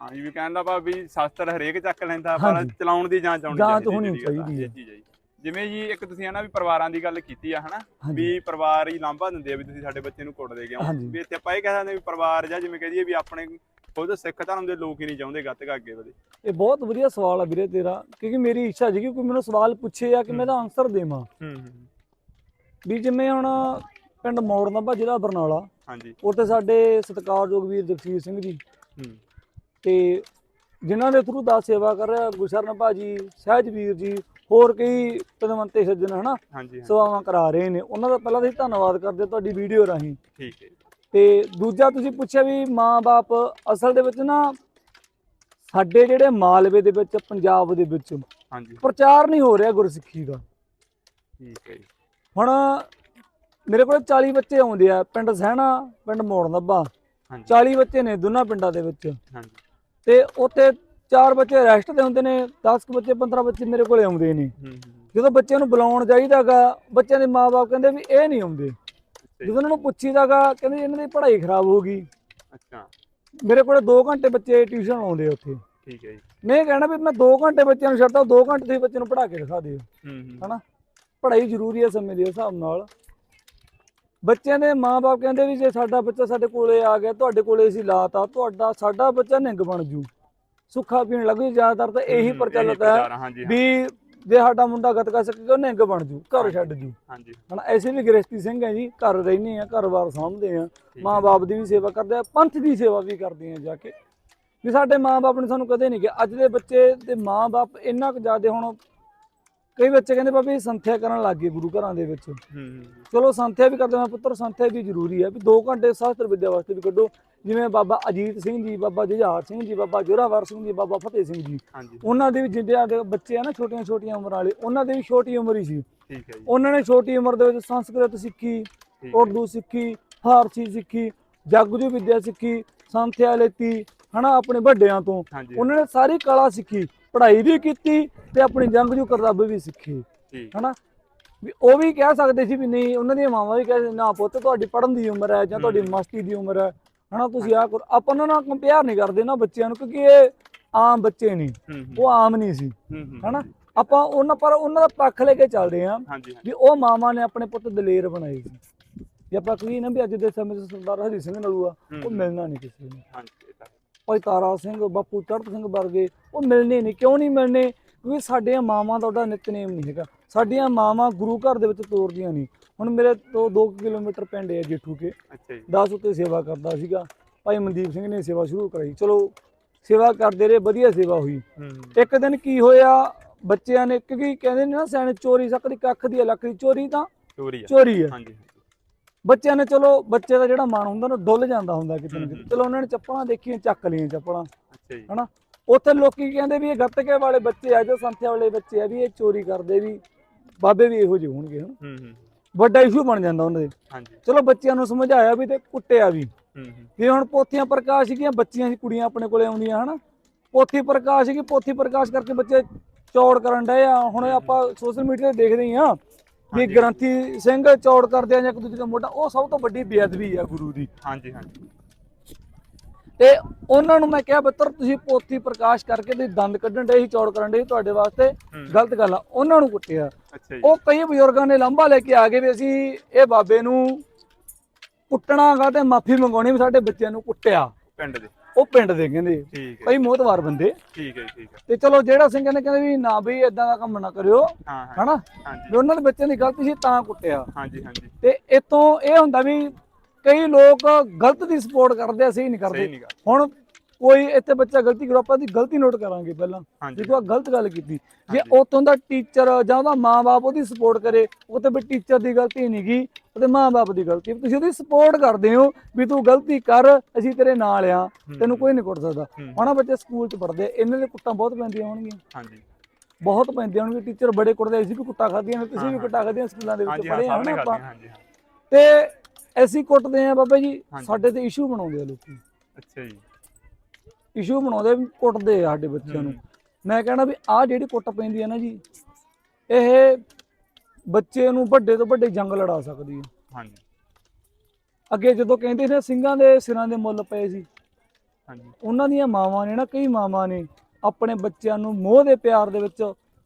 ਹਾਂ ਜੀ ਵੀ ਕਹਿਣ ਦਾ ਭਾਵ ਵੀ ਸ਼ਾਸਤਰ ਹਰੇਕ ਚੱਕ ਲੈਂਦਾ ਪਰ। ਚਲਾਉਣ ਦੀ ਜਾਂਚ ਆਉਣੀ ਜਾਂਚ ਹੋਣੀ ਚਾਹੀਦੀ ਹੈ। ਹੈ। ਜਿਵੇਂ ਜੀ ਇੱਕ ਤੁਸੀਂ ਹਨਾ ਵੀ ਪਰਿਵਾਰਾਂ ਦੀ ਗੱਲ ਕੀਤੀ ਆ ਹਨਾ? ਵੀ ਪਰਿਵਾਰ ਹੀ ਲਾਂਭਾ ਦਿੰਦੇ ਆ ਵੀ ਤੁਸੀਂ ਸਾਡੇ ਬੱਚੇ ਨੂੰ ਕੁੱਟਦੇ ਕਿਉਂ। ਵੀ ਇੱਥੇ ਆਪਾਂ ਇਹ ਕਹਿ ਸਕਦੇ ਵੀ ਪਰਿਵਾਰ ਜਾਂ ਜਿਵੇਂ ਕਹਦੀਏ ਵੀ ਆਪਣੇ ਖੁਦ ਸਿੱਖ ਧਰਮ ਦੇ ਲੋਕ ਹੀ ਨਹੀਂ ਚਾਹੁੰਦੇ ਗੱਤਕਾ ਅੱਗੇ ਵਧੇ। ਇਹ ਬਹੁਤ ਵਧੀਆ ਸਵਾਲ ਆ ਵੀਰੇ ਤੇਰਾ ਕਿਉਂਕਿ ਮੇਰੀ ਇੱਛਾ ਸੀ ਕਿ ਕੋਈ ਮੈਨੂੰ ਸਵਾਲ ਪੁੱਛੇ ਆ ਕਿ ਮੈਂ ਇਹਦਾ ਆਨਸਰ ਦੇਵਾਂ। ਹੂੰ ਹੂੰ। ਵੀ ਜਿਵੇਂ ਹੁਣ ਪਿੰਡ ਮੌੜ ਨੰਬਾ ਜ਼ਿਲ੍ਹਾ ਬਰਨਾਲਾ ਹਾਂਜੀ। ਉੱਥੇ ਸਾਡੇ ਸਤਿਕਾਰਯੋਗ ਵੀਰ ਜਗਸੀਰ ਸਿੰਘ ਜੀ। ਹੂੰ। ਤੇ ਜਿਨ੍ਹਾਂ ਦੇ ਥਰੂ ਦਾਸ ਸੇਵਾ ਕਰ ਰਿਹਾ ਗੁਰਸ਼ਰਨ ਭਾਜੀ ਸਹਿਜਵੀਰ ਜੀ ਹੋਰ ਕਈ ਪਦਵੰਤੇ ਸੱਜਣ ਹਨਾ ਹਾਂਜੀ ਸੇਵਾਵਾਂ ਕਰਾ ਰਹੇ ਨੇ। ਉਹਨਾਂ ਦਾ ਪਹਿਲਾਂ ਤਾਂ ਅਸੀਂ ਧੰਨਵਾਦ ਕਰਦੇ ਹਾਂ ਤੁਹਾਡੀ ਵੀਡੀਓ ਰਾਹੀਂ। ਠੀਕ ਹੈ। ਤੇ ਦੂਜਾ ਤੁਸੀਂ ਪੁੱਛਿਆ ਵੀ ਮਾਂ-ਬਾਪ ਅਸਲ ਦੇ ਵਿੱਚ ਨਾ ਸਾਡੇ ਜਿਹੜੇ ਮਾਲਵੇ ਦੇ ਵਿੱਚ ਪੰਜਾਬ ਦੇ ਵਿੱਚ ਹਾਂਜੀ। ਪ੍ਰਚਾਰ ਨਹੀਂ ਹੋ ਰਿਹਾ ਗੁਰਸਿੱਖੀ ਦਾ। ਠੀਕ ਹੈ ਜੀ। ਹੁਣ ਮੇਰੇ ਕੋਲ 40 ਬੱਚੇ ਆਉਂਦੇ ਆ ਪਿੰਡ ਸਹਿਣਾ ਪਿੰਡ ਮੋੜ ਨੱਬਾ ਹਾਂਜੀ। 40 ਬੱਚੇ ਨੇ ਦੋਨਾਂ ਪਿੰਡਾਂ ਦੇ ਵਿੱਚ। ਹਾਂਜੀ। ਤੇ ਉੱਥੇ ਚਾਰ ਬੱਚੇ ਰੈਸਟ ਤੇ ਹੁੰਦੇ ਨੇ 10 ਕੁ ਬੱਚੇ 15 ਬੱਚੇ ਮੇਰੇ ਕੋਲੇ ਆਉਂਦੇ ਨੇ। ਜਦੋਂ ਬੱਚਿਆਂ ਨੂੰ ਬੁਲਾਉਣ ਜਾਈਦਾਗਾ ਬੱਚਿਆਂ ਦੇ ਮਾਪੇ ਕਹਿੰਦੇ ਵੀ ਇਹ ਨਹੀਂ ਆਉਂਦੇ। ਜਦੋਂ ਉਹਨਾਂ ਨੂੰ ਪੁੱਛੀਦਾਗਾ ਕਹਿੰਦੇ ਇਹਨਾਂ ਦੀ ਪੜ੍ਹਾਈ ਖਰਾਬ ਹੋ ਗਈ। ਅੱਛਾ। ਮੇਰੇ ਕੋਲੇ 2 ਘੰਟੇ ਬੱਚੇ ਟਿਊਸ਼ਨ ਆਉਂਦੇ ਆ ਉੱਥੇ। ਠੀਕ ਹੈ ਜੀ। ਮੈਂ ਕਹਿਣਾ ਵੀ ਮੈਂ 2 ਘੰਟੇ ਬੱਚਿਆਂ ਨੂੰ ਛੱਡਦਾ 2 ਘੰਟੇ ਤੁਸੀਂ ਬੱਚੇ ਨੂੰ ਪੜ੍ਹਾ ਕੇ ਦਿਖਾ ਦਿਓ। ਹਨਾ? ਪੜ੍ਹਾਈ ਜ਼ਰੂਰੀ ਹੈ ਸਮੇਂ ਦੇ ਹਿਸਾਬ ਨਾਲ। ਬੱਚਿਆਂ ਦੇ ਮਾਪੇ ਕਹਿੰਦੇ ਵੀ ਜੇ ਸਾਡਾ ਬੱਚਾ ਸਾਡੇ ਕੋਲੇ ਆ ਗਿਆ ਤੁਹਾਡੇ ਕੋਲੇ ਅਸੀਂ ਲਾਤਾ ਤੁਹਾਡਾ ਸਾਡਾ ਬੱਚਾ ਨਿੰਗ ਬਣ ਜੂ। ਸੁੱਖਾ ਪੀਣ ਲੱਗੂ ਜ਼ਿਆਦਾਤਰ ਤਾਂ ਇਹੀ ਪ੍ਰਚਲਿਤ ਹਾਂ, ਵੀ ਜੇ ਸਾਡਾ ਮੁੰਡਾ ਗੱਤਕਾ ਸਿੱਖ ਗਿਆ ਉਹ ਨਿੰਗ ਬਣ ਜੂ ਘਰ ਛੱਡ ਜੂ। ਹਾਂਜੀ। ਹਨਾ ਐਸੇ ਵੀ ਗ੍ਰਸਤੀ ਸਿੰਘ ਹੈ ਜੀ ਘਰ ਰਹਿੰਦੇ ਆ ਘਰ-ਬਾਰ ਸਾਂਭਦੇ ਆ। ਮਾਂ-ਬਾਪ ਦੀ ਵੀ ਸੇਵਾ ਕਰਦੇ ਆ ਪੰਥ ਦੀ ਸੇਵਾ ਵੀ ਕਰਦੇ ਆ ਜਾ ਕੇ। ਵੀ ਸਾਡੇ ਮਾਂ-ਬਾਪ ਨੇ ਸਾਨੂੰ ਕਦੇ ਨਹੀਂ ਕਿਹਾ। ਅੱਜ ਦੇ ਬੱਚੇ ਦੇ ਮਾਂ-ਬਾਪ ਇੰਨਾ ਕੁ ਜ਼ਿਆਦਾ ਹੁਣ ਕਈ ਬੱਚੇ ਕਹਿੰਦੇ ਬਾਬੇ ਸੰਥਿਆ ਕਰਨ ਲੱਗ ਗਏ ਗੁਰੂ ਘਰਾਂ ਦੇ ਵਿੱਚ। ਹੂੰ ਹੂੰ ਚਲੋ ਸੰਥਿਆ ਵੀ ਕਰਦੇ ਮੈਂ ਪੁੱਤਰ ਸੰਥਿਆ ਵੀ ਜ਼ਰੂਰੀ ਹੈ ਵੀ 2 ਘੰਟੇ ਸ਼ਾਸਤਰ ਵਿਦਿਆ ਵਾਸਤੇ ਵੀ ਕੱਢੋ। ਜਿਵੇਂ ਬਾਬਾ ਅਜੀਤ ਸਿੰਘ ਜੀ ਬਾਬਾ ਜੁਝਾਰ ਸਿੰਘ ਜੀ ਬਾਬਾ ਜੋਰਾਵਰ ਸਿੰਘ ਜੀ ਬਾਬਾ ਫਤਿਹ ਸਿੰਘ ਜੀ। ਉਹਨਾਂ ਦੇ ਵੀ ਜਿਹੜੇ ਦੇ ਬੱਚੇ ਆ ਨਾ ਛੋਟੀਆਂ ਛੋਟੀਆਂ ਉਮਰ ਵਾਲੇ ਉਹਨਾਂ ਦੇ ਵੀ ਛੋਟੀ ਉਮਰ ਹੀ ਸੀ। ਠੀਕ ਹੈ ਜੀ। ਉਹਨਾਂ ਨੇ ਛੋਟੀ ਉਮਰ ਦੇ ਵਿੱਚ ਸੰਸਕ੍ਰਿਤ ਸਿੱਖੀ ਹੈ। ਉਰਦੂ ਸਿੱਖੀ ਫਾਰਸੀ ਸਿੱਖੀ ਜਗਜੂ ਵਿਦਿਆ ਸਿੱਖੀ ਸੰਥਿਆ ਲੈਤੀ ਹਨਾ ਆਪਣੇ ਵੱਡਿਆਂ ਤੋਂ। ਉਹਨਾਂ ਨੇ ਸਾਰੀ ਕਲਾ ਸਿੱਖੀ। ਪੜ੍ਹਾਈ ਵੀ ਕੀਤੀ ਤੇ ਆਪਣੀ ਜੰਗਜੂ ਕਰਤੱਵ ਵੀ ਸਿੱਖੀ। ਹਨਾ? ਵੀ ਉਹ ਵੀ ਕਹਿ ਸਕਦੇ ਸੀ ਵੀ ਨਹੀਂ ਉਹਨਾਂ ਦੀਆਂ ਮਾਵਾਂ ਵੀ ਕਹਿੰਦੇ ਨਾ ਪੁੱਤ ਤੁਹਾਡੀ ਪੜ੍ਹਨ ਦੀ ਉਮਰ ਹੈ ਜਾਂ ਤੁਹਾਡੀ। ਮਸਤੀ ਦੀ ਉਮਰ ਹੈ। ਹਨਾ ਤੁਸੀਂ ਆਹ ਕਰੋ। ਆਪਾਂ ਉਹਨਾਂ ਨਾਲ ਕੰਪੇਅਰ ਨਹੀਂ ਕਰਦੇ ਨਾ ਬੱਚਿਆਂ ਨੂੰ ਕਿਉਂਕਿ ਇਹ ਆਮ ਬੱਚੇ ਨਹੀਂ ਉਹ ਆਮ ਨਹੀਂ ਸੀ। ਹਨਾ? ਆਪਾਂ ਉਹਨਾਂ ਪਰ ਉਹਨਾਂ ਦਾ ਪੱਖ ਲੈ ਕੇ ਚੱਲਦੇ ਆਂ ਵੀ ਉਹ ਮਾਵਾਂ ਨੇ ਆਪਣੇ ਪੁੱਤ ਦਲੇਰ ਬਣਾਏ ਸੀ। ਜੇ ਆਪਾਂ ਕਹੀਏ ਨਾ ਵੀ ਅੱਜ ਦੇ ਸਮੇਂ 'ਚ ਸਰਦਾਰ ਹਰੀ ਸਿੰਘ ਨਲੂਆ ਉਹ। ਮਿਲਣਾ ਨਹੀਂ ਕਿਸੇ ਨੂੰ। ਹਾਂਜੀ। ਭਾਈ ਤਾਰਾ ਸਿੰਘ ਬਾਪੂ ਚੜ੍ਹਤ ਸਿੰਘ ਵਰਗੇ ਉਹ ਮਿਲਣੇ ਨਹੀਂ ਕਿਉਂ ਨਹੀਂ ਮਿਲਣੇ ਕਿਉਂਕਿ ਸਾਡੀਆਂ ਮਾਵਾਂ ਦਾ ਉਹਦਾ ਨਿਤਨੇਮ ਨਹੀਂ ਹੈਗਾ। ਸਾਡੀਆਂ ਮਾਵਾਂ ਗੁਰੂ ਘਰ ਦੇ ਵਿੱਚ ਤੋਰਦੀਆਂ ਨਹੀਂ। ਹੁਣ ਮੇਰੇ ਤੋਂ 2 ਕਿਲੋਮੀਟਰ ਪਿੰਡ ਹੈ ਜੇਠੂ ਕੇ। ਅੱਛਾ ਜੀ। 10 ਉੱਤੇ ਸੇਵਾ ਕਰਦਾ ਸੀਗਾ। ਭਾਈ ਮਨਦੀਪ ਸਿੰਘ ਨੇ ਸੇਵਾ ਸ਼ੁਰੂ ਕਰਾਈ। ਚਲੋ ਸੇਵਾ ਕਰਦੇ ਰਹੇ ਵਧੀਆ ਸੇਵਾ ਹੋਈ। ਇੱਕ ਦਿਨ ਕੀ ਹੋਇਆ? ਬੱਚਿਆਂ ਨੇ ਕਿਉਂਕਿ ਕਹਿੰਦੇ ਨੇ ਨਾ ਸਿਆਣੇ ਚੋਰੀ ਸਕਦੀ ਕੱਖ ਦੀ ਲੱਖ ਦੀ ਚੋਰੀ ਤਾਂ ਚੋਰੀ ਆ। ਚੋਰੀ ਹੈ ਹਾਂਜੀ। ਬੱਚਿਆਂ ਨੇ ਚਲੋ ਬੱਚੇ ਦਾ ਜਿਹੜਾ ਮਨ ਹੁੰਦਾ ਨਾ ਡੁੱਲ ਜਾਂਦਾ ਹੁੰਦਾ ਕਿਤੇ ਨਾ ਕਿਤੇ। ਚਲੋ ਉਹਨਾਂ ਨੇ ਚੱਪਲਾਂ ਦੇਖੀਆਂ ਚੱਕ ਲਈਆਂ ਚੱਪਲਾਂ ਅੱਛਾ ਜੀ। ਹਨਾ? ਉੱਥੇ ਲੋਕੀ ਕਹਿੰਦੇ ਵੀ ਇਹ ਗੱਤਕੇ ਵਾਲੇ ਬੱਚੇ ਆ ਜੋ ਸੰਥਿਆ ਵਾਲੇ ਬੱਚੇ ਆ ਵੀ ਇਹ ਚੋਰੀ ਕਰਦੇ ਵੀ ਬਾਬੇ ਵੀ ਇਹੋ ਜਿਹੇ ਹੋਣਗੇ ਹਨਾ? ਹੂੰ ਹੂੰ। ਵੱਡਾ ਇਸ਼ੂ ਬਣ ਜਾਂਦਾ ਉਹਨਾਂ ਦੇ। ਹਾਂਜੀ। ਚਲੋ ਬੱਚਿਆਂ ਨੂੰ ਸਮਝਾਇਆ ਵੀ ਤੇ ਕੁੱਟਿਆ ਵੀ। ਹੂੰ ਹੂੰ। ਵੀ ਹੁਣ ਪੋਥੀਆਂ ਪ੍ਰਕਾਸ਼ ਸੀਗੀਆਂ ਬੱਚੀਆਂ ਸੀ ਕੁੜੀਆਂ ਆਪਣੇ ਕੋਲੇ ਆਉਂਦੀਆਂ ਹਨਾ? ਪੋਥੀ ਪ੍ਰਕਾਸ਼ ਸੀਗੀ ਪੋਥੀ ਪ੍ਰਕਾਸ਼ ਕਰਕੇ ਬੱਚੇ ਚੌੜ ਕਰਨ ਡਏ ਆ। ਹੁਣ ਆਪਾਂ ਸੋਸ਼ਲ ਮੀਡੀਆ ਤੇ ਦੇਖਦੇ ਹੀ ਆ ਵੀ। ਗ੍ਰੰਥੀ ਸਿੰਘ ਚੌੜ ਕਰਦੇ ਆ ਜਾਂ ਇੱਕ ਦੂਜੇ ਦਾ ਮੋਢਾ ਉਹ ਸਭ ਤੋਂ ਵੱਡੀ ਬੇਅਦਬੀ ਆ ਗੁਰੂ ਦੀ। ਹਾਂਜੀ ਹਾਂਜੀ। ਤੇ ਉਹਨਾਂ ਨੂੰ ਮੈਂ ਕਿਹਾ ਬੱਤਰ ਤੁਸੀਂ ਪੋਥੀ ਪ੍ਰਕਾਸ਼ ਕਰਕੇ ਤੁਸੀਂ ਦੰਦ ਕੱਢਣ ਡਏ ਸੀ ਚੌੜ ਕਰਨ ਸੀ ਤੁਹਾਡੇ ਵਾਸਤੇ ਹੂੰ। ਗਲਤ ਗੱਲ ਆ। ਉਹਨਾਂ ਨੂੰ ਕੁੱਟਿਆ। ਉਹ ਕਈ ਬਜ਼ੁਰਗਾਂ ਨੇ ਲੰਬਾ ਲੈ ਕੇ ਆ ਗਏ ਵੀ ਅਸੀਂ ਇਹ ਬਾਬੇ ਨੂੰ ਕੁੱਟਣਾਗਾ ਤੇ ਮਾਫੀ ਮੰਗਾਉਣੀ ਵੀ ਸਾਡੇ ਬੱਚਿਆਂ ਨੂੰ ਕੁੱਟਿਆ। ਪਿੰਡ ਦੇ। ਉਹ ਪਿੰਡ ਦੇ ਕਹਿੰਦੇ ਠੀਕ ਹੈ ਕਈ ਮੋਤਵਾਰ ਬੰਦੇ। ਠੀਕ ਹੈ ਠੀਕ ਹੈ। ਤੇ ਚਲੋ ਜਿਹੜਾ ਸਿੰਘ ਨੇ ਕਹਿੰਦੇ ਵੀ ਨਾ ਵੀ ਇਦਾਂ ਦਾ ਕੰਮ ਨਾ ਕਰਿਓ ਹਾਂ ਹਾਂ। ਹਨਾ? ਹਾਂਜੀ। ਵੀ ਉਹਨਾਂ ਦੇ ਬੱਚਿਆਂ ਦੀ ਗਲਤੀ ਸੀ ਤਾਂ ਕੁੱਟਿਆ। ਹਾਂਜੀ ਹਾਂਜੀ। ਤੇ ਇਤੋਂ ਇਹ ਹੁੰਦਾ ਵੀ ਕਈ ਲੋਕ ਗਲਤ ਦੀ ਸਪੋਰਟ ਕਰਦੇ ਆ ਸਹੀ ਨਹੀਂ ਸਹੀ ਕਰਦੇ ਨਹੀਂ ਗਾ ਹੁਣ ਕੋਈ ਇੱਥੇ ਬੱਚਾ ਗਲਤੀ ਕਰੋ ਆਪਾਂ ਦੀ ਗਲਤੀ ਨੋਟ ਕਰਾਂਗੇ ਪਹਿਲਾਂ। ਜੇ ਆਹ ਗਲਤ ਗੱਲ ਕੀਤੀ। ਜੇ। ਉਤੋਂ ਦਾ ਟੀਚਰ ਜਾਂ ਉਹਦਾ ਮਾਂ-ਬਾਪ ਉਹਦੀ ਸਪੋਰਟ ਕਰੇ ਉਹ ਤੇ ਵੀ ਟੀਚਰ ਦੀ ਗਲਤੀ ਨਹੀਂ ਗਈ ਉਹਦੇ ਮਾਂ-ਬਾਪ ਦੀ ਗਲਤੀ। ਤੁਸੀਂ ਉਹਦੀ ਸਪੋਰਟ ਕਰਦੇ ਹੋ ਵੀ ਤੂੰ ਗਲਤੀ ਕਰ ਅਸੀਂ ਤੇਰੇ ਨਾਲ ਆ ਤੈਨੂੰ ਕੋਈ ਨਹੀਂ ਕੁੱਟ ਸਕਦਾ। ਹੂੰ, ਹੁਣ ਬੱਚੇ ਸਕੂਲ 'ਚ ਪੜ੍ਹਦੇ ਇਹਨਾਂ ਦੇ ਕੁੱਟਾਂ ਬਹੁਤ ਪੈਂਦੀਆਂ ਹੋਣਗੀਆਂ। ਹਾਂਜੀ। ਬਹੁਤ ਪੈਂਦੀਆਂ ਹੋਣਗੀਆਂ ਟੀਚਰ ਬੜੇ ਕੁੱਟਦੇ ਅਸੀਂ ਵੀ ਕੁੱਟਾਂ ਖਾਧੀਆਂ ਨੇ ਤੁਸੀਂ ਹਾਂ, ਵੀ ਹਾਂ। ਕੁੱਟਾਂ ਖਾਧੀਆਂ ਸਕੂਲਾਂ ਦੇ ਵਿੱਚ ਹਾਂ ਪੜ੍ਹੇ ਆ ਨਾ ਆਪਾਂ। ਹਾਂ। ਤੇ ਅਸੀਂ ਕੁੱਟਦੇ ਆ ਬਾਬਾ ਜੀ। ਸਾਡੇ ਤੇ ਇਸ਼ੂ ਬਣਾਉਂਦੇ ਆ ਲੋਕੀ। ਅੱਛਾ ਜੀ। ਇਸ਼ੂ ਬਣਾਉਂਦੇ ਵੀ ਕੁੱਟਦੇ ਆ ਸਾਡੇ ਬੱਚਿਆਂ ਨੂੰ। ਮੈਂ ਕਹਿਣਾ ਵੀ ਆਹ ਜਿਹੜੀ ਕੁੱਟ ਪੈਂਦੀ ਹੈ ਨਾ ਜੀ ਇਹ ਬੱਚੇ ਨੂੰ ਵੱਡੇ ਤੋਂ ਵੱਡੇ ਜੰਗ ਲੜਾ ਸਕਦੀ ਹੈ ਹਾਂਜੀ। ਅੱਗੇ ਜਦੋਂ ਕਹਿੰਦੇ ਨੇ ਸਿੰਘਾਂ ਦੇ ਸਿਰਾਂ ਦੇ ਮੁੱਲ ਪਏ ਸੀ। ਹਾਂਜੀ। ਉਹਨਾਂ ਦੀਆਂ ਮਾਵਾਂ ਨੇ ਨਾ ਕਈ ਮਾਵਾਂ ਨੇ ਆਪਣੇ ਬੱਚਿਆਂ ਨੂੰ ਮੋਹ ਦੇ ਪਿਆਰ ਦੇ ਵਿੱਚ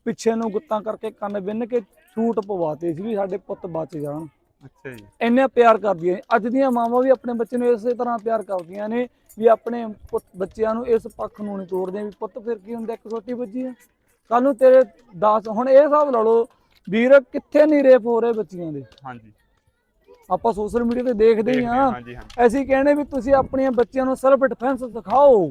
ਪਿੱਛੇ ਨੂੰ ਗੁੱਤਾਂ ਕਰਕੇ ਕੰਨ ਬਿੰਨ ਕੇ ਛੂਟ ਪਵਾਤੇ ਸੀ ਵੀ ਸਾਡੇ ਪੁੱਤ ਬਚ ਜਾਣ। ਅੱਛਾ ਜੀ। ਇੰਨੇ ਪਿਆਰ ਕਰਦੀਆਂ ਨੇ। ਅੱਜ ਦੀਆਂ ਮਾਵਾਂ ਵੀ ਆਪਣੇ ਬੱਚੇ ਨੂੰ ਇਸੇ ਤਰ੍ਹਾਂ ਪਿਆਰ ਕਰਦੀਆਂ ਨੇ ਵੀ ਆਪਣੇ ਪੁੱਤ- ਬੱਚਿਆਂ ਨੂੰ ਇਸ ਪੱਖ ਨੂੰ ਨਹੀਂ ਤੋੜਦੀਆਂ ਵੀ ਪੁੱਤ ਫਿਰ ਕੀ ਹੁੰਦਾ ਇੱਕ ਛੋਟੀ ਬੱਚੀ ਹੈ। ਕੱਲ ਨੂੰ ਤੇਰੇ 10 ਹੁਣ ਇਹ ਹਿਸਾਬ ਲਾ ਲਓ ਵੀਰ ਕਿੱਥੇ ਨਹੀਂ ਰੇਪ ਹੋ ਰਹੇ ਬੱਚੀਆਂ ਦੇ? ਹਾਂਜੀ। ਆਪਾਂ ਸੋਸ਼ਲ ਮੀਡੀਆ ਤੇ ਦੇਖਦੇ ਹੀ ਅਸੀਂ ਕਹਿੰਦੇ ਵੀ ਤੁਸੀਂ ਆਪਣੀਆਂ ਬੱਚਿਆਂ ਨੂੰ ਸੈਲਫ ਡਿਫੈਂਸ ਸਿਖਾਓ।